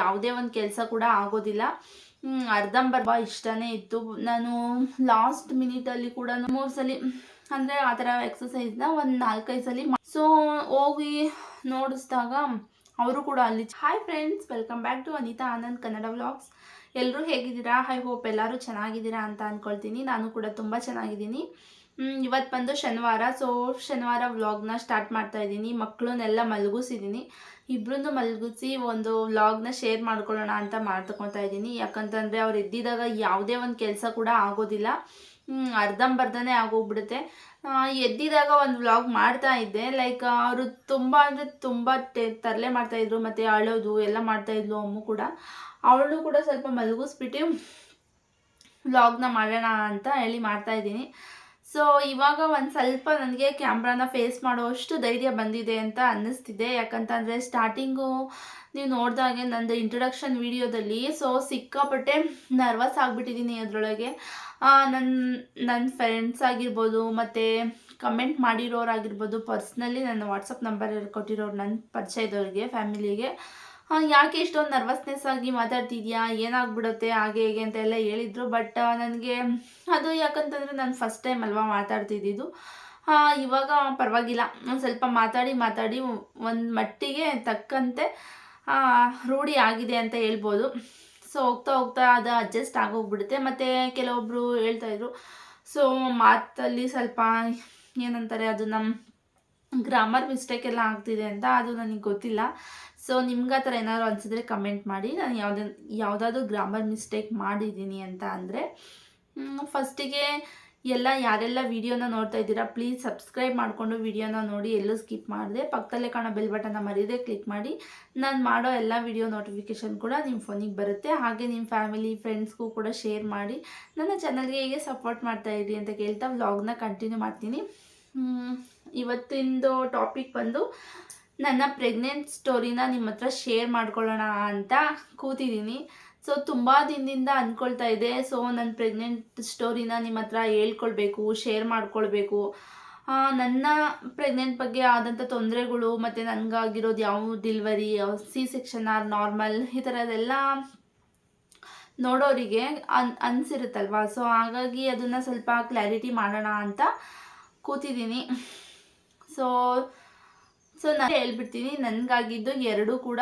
ಯಾವುದೇ ಒಂದು ಕೆಲಸ ಕೂಡ ಆಗೋದಿಲ್ಲ. ಅರ್ಧಂಬರ್ಧ ಇಷ್ಟನೇ ಇತ್ತು. ನಾನು ಲಾಸ್ಟ್ ಮಿನಿಟಲ್ಲಿ ಕೂಡ ಮೂರು ಸಲ, ಅಂದರೆ ಆ ಥರ ಎಕ್ಸಸೈಸ್ನ ಒಂದು ನಾಲ್ಕೈದು ಸಲ ಸೊ ಹೋಗಿ ನೋಡಿಸ್ದಾಗ ಅವರು ಕೂಡ ಅಲ್ಲಿ hi friends welcome back to Anitha Anand Kannada vlogs ಎಲ್ಲರೂ ಹೇಗಿದ್ದೀರಾ? ಐ ಹೋಪ್ ಎಲ್ಲರೂ ಚೆನ್ನಾಗಿದ್ದೀರಾ ಅಂತ ಅಂದ್ಕೊಳ್ತೀನಿ ನಾನು ಕೂಡ ತುಂಬ ಚೆನ್ನಾಗಿದ್ದೀನಿ. ಇವತ್ತು ಬಂದು ಶನಿವಾರ ಸೊ ಶನಿವಾರ ವ್ಲಾಗ್ನ ಸ್ಟಾರ್ಟ್ ಮಾಡ್ತಾ ಇದ್ದೀನಿ. ಮಕ್ಕಳನ್ನೆಲ್ಲ ಮಲಗಿಸಿದ್ದೀನಿ ಇಬ್ಬರನ್ನು ಮಲಗಿಸಿ ಒಂದು ವ್ಲಾಗ್ನ ಶೇರ್ ಮಾಡ್ಕೊಳ್ಳೋಣ ಅಂತ ಮಾಡ್ತಕೊತಾ ಇದ್ದೀನಿ. ಯಾಕಂತಂದರೆ ಅವ್ರು ಎದ್ದಿದಾಗ ಯಾವುದೇ ಒಂದು ಕೆಲಸ ಕೂಡ ಆಗೋದಿಲ್ಲ. ಅರ್ಧಂಬರ್ಧನೇ ಆಗೋಗ್ಬಿಡುತ್ತೆ. ಎದ್ದಿದಾಗ ಒಂದು ವ್ಲಾಗ್ ಮಾಡ್ತಾ ಇದ್ದೆ. ಲೈಕ್ ಅವರು ತುಂಬ ಅಂದರೆ ತುಂಬ ತರಲೆ ಮಾಡ್ತಾಯಿದ್ರು ಮತ್ತು ಅಳೋದು ಎಲ್ಲ ಮಾಡ್ತಾಯಿದ್ಲು ಅಮ್ಮು ಕೂಡ. ಅವಳು ಕೂಡ ಸ್ವಲ್ಪ ಮಲಗಿಸ್ಬಿಟ್ಟು ವ್ಲಾಗ್ನ ಮಾಡೋಣ ಅಂತ ಹೇಳಿ ಮಾಡ್ತಾ ಇದ್ದೀನಿ. ಸೊ ಇವಾಗ ಒಂದು ಸ್ವಲ್ಪ ನನಗೆ ಕ್ಯಾಮ್ರಾನ ಫೇಸ್ ಮಾಡೋಷ್ಟು ಧೈರ್ಯ ಬಂದಿದೆ ಅಂತ ಅನ್ನಿಸ್ತಿದೆ. ಯಾಕಂತಂದರೆ ಸ್ಟಾರ್ಟಿಂಗು ನೀವು ನೋಡಿದಾಗೆ ನಂದು ಇಂಟ್ರೊಡಕ್ಷನ್ ವಿಡಿಯೋದಲ್ಲಿ ಸೊ ಸಿಕ್ಕಾಪಟ್ಟೆ ನರ್ವಸ್ ಆಗಿಬಿಟ್ಟಿದ್ದೀನಿ ಅದರೊಳಗೆ. ನನ್ನ ನನ್ನ ಫ್ರೆಂಡ್ಸ್ ಆಗಿರ್ಬೋದು ಮತ್ತು ಕಮೆಂಟ್ ಮಾಡಿರೋರಾಗಿರ್ಬೋದು ಪರ್ಸ್ನಲಿ ನನ್ನ ವಾಟ್ಸಪ್ ನಂಬರ್ ಕೊಟ್ಟಿರೋರು ನನ್ನ ಪರಿಚಯದವ್ರಿಗೆ ಫ್ಯಾಮಿಲಿಗೆ ಯಾಕೆ ಇಷ್ಟೊಂದು ನರ್ವಸ್ನೆಸ್ ಆಗಿ ಮಾತಾಡ್ತಿದ್ಯಾ? ಏನಾಗ್ಬಿಡುತ್ತೆ? ಹಾಗೆ ಹೇಗೆ ಅಂತ ಎಲ್ಲ ಹೇಳಿದರು. ಬಟ್ ನನಗೆ ಅದು ಯಾಕಂತಂದರೆ ನಾನು ಫಸ್ಟ್ ಟೈಮ್ ಅಲ್ವಾ ಮಾತಾಡ್ತಿದ್ದಿದ್ದು. ಇವಾಗ ಪರವಾಗಿಲ್ಲ. ಒಂದು ಸ್ವಲ್ಪ ಮಾತಾಡಿ ಮಾತಾಡಿ ಒಂದು ಮಟ್ಟಿಗೆ ತಕ್ಕಂತೆ ರೂಢಿ ಆಗಿದೆ ಅಂತ ಹೇಳ್ಬೋದು. ಸೊ ಹೋಗ್ತಾ ಹೋಗ್ತಾ ಅದು ಅಡ್ಜಸ್ಟ್ ಆಗೋಗ್ಬಿಡುತ್ತೆ. ಮತ್ತು ಕೆಲವೊಬ್ಬರು ಹೇಳ್ತಾಯಿದ್ರು ಸೊ ಮಾತಲ್ಲಿ ಸ್ವಲ್ಪ ಏನಂತಾರೆ, ಅದು ನಮ್ಮ ಗ್ರಾಮರ್ ಮಿಸ್ಟೇಕ್ ಎಲ್ಲ ಆಗ್ತಿದೆ ಅಂತ. ಅದು ನನಗೆ ಗೊತ್ತಿಲ್ಲ. ಸೊ ನಿಮ್ಗೆ ಆ ಥರ ಏನಾದ್ರು ಅನಿಸಿದ್ರೆ ಕಮೆಂಟ್ ಮಾಡಿ. ನಾನು ಯಾವುದೇ, ಯಾವುದಾದ್ರೂ ಗ್ರಾಮರ್ ಮಿಸ್ಟೇಕ್ ಮಾಡಿದ್ದೀನಿ ಅಂತ ಅಂದರೆ ಫಸ್ಟಿಗೆ ಎಲ್ಲ ಯಾರೆಲ್ಲ ವಿಡಿಯೋನ ನೋಡ್ತಾ ಇದ್ದೀರಾ ಪ್ಲೀಸ್ ಸಬ್ಸ್ಕ್ರೈಬ್ ಮಾಡಿಕೊಂಡು ವಿಡಿಯೋನ ನೋಡಿ. ಎಲ್ಲೂ ಸ್ಕಿಪ್ ಮಾಡಿದೆ. ಪಕ್ಕದಲ್ಲೇ ಕಾಣೋ ಬೆಲ್ ಬಟನ್ನ ಮರೀದೆ ಕ್ಲಿಕ್ ಮಾಡಿ. ನಾನು ಮಾಡೋ ಎಲ್ಲ ವಿಡಿಯೋ ನೋಟಿಫಿಕೇಷನ್ ಕೂಡ ನಿಮ್ಮ ಫೋನಿಗೆ ಬರುತ್ತೆ. ಹಾಗೆ ನಿಮ್ಮ ಫ್ಯಾಮಿಲಿ ಫ್ರೆಂಡ್ಸ್ಗೂ ಕೂಡ ಶೇರ್ ಮಾಡಿ. ನನ್ನ ಚಾನಲ್ಗೆ ಹೇಗೆ ಸಪೋರ್ಟ್ ಮಾಡ್ತಾ ಇರಿ ಅಂತ ಕೇಳ್ತಾ ವ್ಲಾಗ್ನ ಕಂಟಿನ್ಯೂ ಮಾಡ್ತೀನಿ. ಇವತ್ತಿಂದು ಟಾಪಿಕ್ ಬಂದು ನನ್ನ ಪ್ರೆಗ್ನೆಂಟ್ ಸ್ಟೋರಿನ ನಿಮ್ಮ ಹತ್ರ ಶೇರ್ ಮಾಡ್ಕೊಳ್ಳೋಣ ಅಂತ ಕೂತಿದ್ದೀನಿ. ಸೊ ತುಂಬ ದಿನದಿಂದ ಅಂದ್ಕೊಳ್ತಾ ಇದೆ. ಸೊ ನನ್ನ ಪ್ರೆಗ್ನೆಂಟ್ ಸ್ಟೋರಿನ ನಿಮ್ಮ ಹತ್ರ ಹೇಳ್ಕೊಳ್ಬೇಕು ಶೇರ್ ಮಾಡ್ಕೊಳ್ಬೇಕು. ನನ್ನ ಪ್ರೆಗ್ನೆಂಟ್ ಬಗ್ಗೆ ಆದಂಥ ತೊಂದರೆಗಳು ಮತ್ತು ನನಗಾಗಿರೋದು ಯಾವ delivery C section or normal ಈ ಥರದೆಲ್ಲ ನೋಡೋರಿಗೆ ಅನ್, ಅನಿಸಿರುತ್ತಲ್ವಾ? ಸೊ ಹಾಗಾಗಿ ಅದನ್ನು ಸ್ವಲ್ಪ ಕ್ಲಾರಿಟಿ ಮಾಡೋಣ ಅಂತ ಕೂತಿದ್ದೀನಿ. ಸೊ ಸೊ ನಾನು ಹೇಳ್ಬಿಡ್ತೀನಿ, ನನಗಾಗಿದ್ದು ಎರಡೂ ಕೂಡ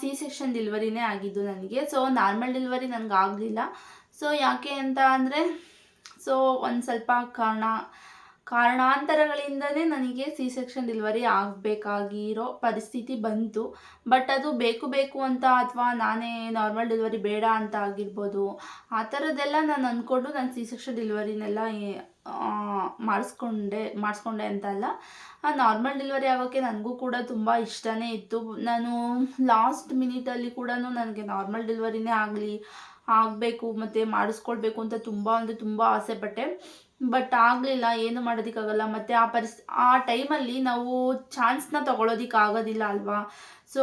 ಸಿ ಸೆಕ್ಷನ್ ಡಿಲ್ವರಿನೇ ಆಗಿದ್ದು ನನಗೆ. ಸೊ ನಾರ್ಮಲ್ ಡಿಲ್ವರಿ ನನಗೆ ಆಗಲಿಲ್ಲ. ಸೊ ಯಾಕೆ ಅಂತ ಅಂದರೆ ಸೊ ಒಂದು ಸ್ವಲ್ಪ ಕಾರಣ, ಕಾರಣಾಂತರಗಳಿಂದನೇ ನನಗೆ ಸಿ ಸೆಕ್ಷನ್ ಡೆಲಿವರಿ ಆಗಬೇಕಾಗಿರೋ ಪರಿಸ್ಥಿತಿ ಬಂತು. ಬಟ್ ಅದು ಬೇಕು ಬೇಕು ಅಂತ ಅಥವಾ ನಾನೇ ನಾರ್ಮಲ್ ಡೆಲಿವರಿ ಬೇಡ ಅಂತ ಆಗಿರ್ಬೋದು, ಆ ಥರದ್ದೆಲ್ಲ ನಾನು ಅಂದ್ಕೊಂಡು ನಾನು ಸಿ ಸೆಕ್ಷನ್ ಡೆಲಿವರಿನೆಲ್ಲ ಮಾಡಿಸ್ಕೊಂಡೆ ಮಾಡಿಸ್ಕೊಂಡೆ ಅಂತ ಅಲ್ಲ ಆ ನಾರ್ಮಲ್ ಡೆಲಿವರಿ ಆಗೋಕ್ಕೆ ನನಗೂ ಕೂಡ ತುಂಬ ಇಷ್ಟನೇ ಇತ್ತು. ನಾನು ಲಾಸ್ಟ್ ಮಿನಿಟಲ್ಲಿ ಕೂಡ ನನಗೆ ನಾರ್ಮಲ್ ಡೆಲಿವರಿನೇ ಆಗಲಿ, ಆಗಬೇಕು, ಮತ್ತು ಮಾಡಿಸ್ಕೊಳ್ಬೇಕು ಅಂತ ತುಂಬ ಅಂದರೆ ತುಂಬ ಆಸೆ ಪಟ್ಟೆ. ಬಟ್ ಆಗಲಿಲ್ಲ, ಏನು ಮಾಡೋದಕ್ಕಾಗಲ್ಲ. ಮತ್ತು ಆ ಪರಿಸ್, ಆ ಟೈಮಲ್ಲಿ ನಾವು ಚಾನ್ಸ್ನ ತೊಗೊಳೋದಕ್ಕಾಗೋದಿಲ್ಲ ಅಲ್ವಾ? ಸೊ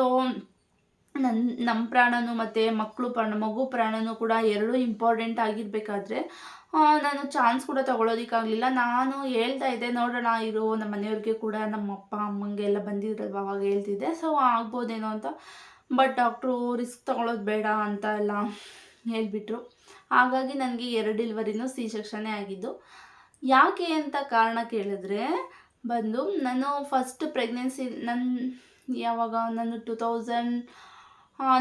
ನನ್ನ ನಮ್ಮ ಪ್ರಾಣನೂ ಮತ್ತು ಮಕ್ಕಳು ಪ್ರಾಣ, ಮಗು ಪ್ರಾಣನೂ ಕೂಡ ಎರಡೂ ಇಂಪಾರ್ಟೆಂಟ್ ಆಗಿರಬೇಕಾದ್ರೆ ನಾನು ಚಾನ್ಸ್ ಕೂಡ ತೊಗೊಳೋದಕ್ಕಾಗಲಿಲ್ಲ. ನಾನು ಹೇಳ್ತಾ ಇದ್ದೆ, ನೋಡೋಣ, ಇರು, ನಮ್ಮ ಮನೆಯವ್ರಿಗೆ ಕೂಡ, ನಮ್ಮ ಅಪ್ಪ, ಅಮ್ಮಂಗೆ ಎಲ್ಲ ಬಂದಿದ್ರಲ್ವ ಅವಾಗ ಹೇಳ್ತಿದ್ದೆ. ಸೊ ಆಗ್ಬೋದೇನೋ ಅಂತ. ಬಟ್ ಡಾಕ್ಟ್ರು ರಿಸ್ಕ್ ತೊಗೊಳೋದು ಬೇಡ ಅಂತ ಎಲ್ಲ ಹೇಳಿಬಿಟ್ರು. ಹಾಗಾಗಿ ನನಗೆ ಎರಡು ಡಿಲ್ವರಿನೂ ಸಿ ಸೆಕ್ಷನ್ನೇ ಆಗಿದ್ದು. ಯಾಕೆ ಅಂತ ಕಾರಣ ಕೇಳಿದ್ರೆ, ಬಂದು ನಾನು ಫಸ್ಟ್ ಪ್ರೆಗ್ನೆನ್ಸಿ ನನ್ನ ಯಾವಾಗ, ನಾನು ಟೂ ತೌಸಂಡ್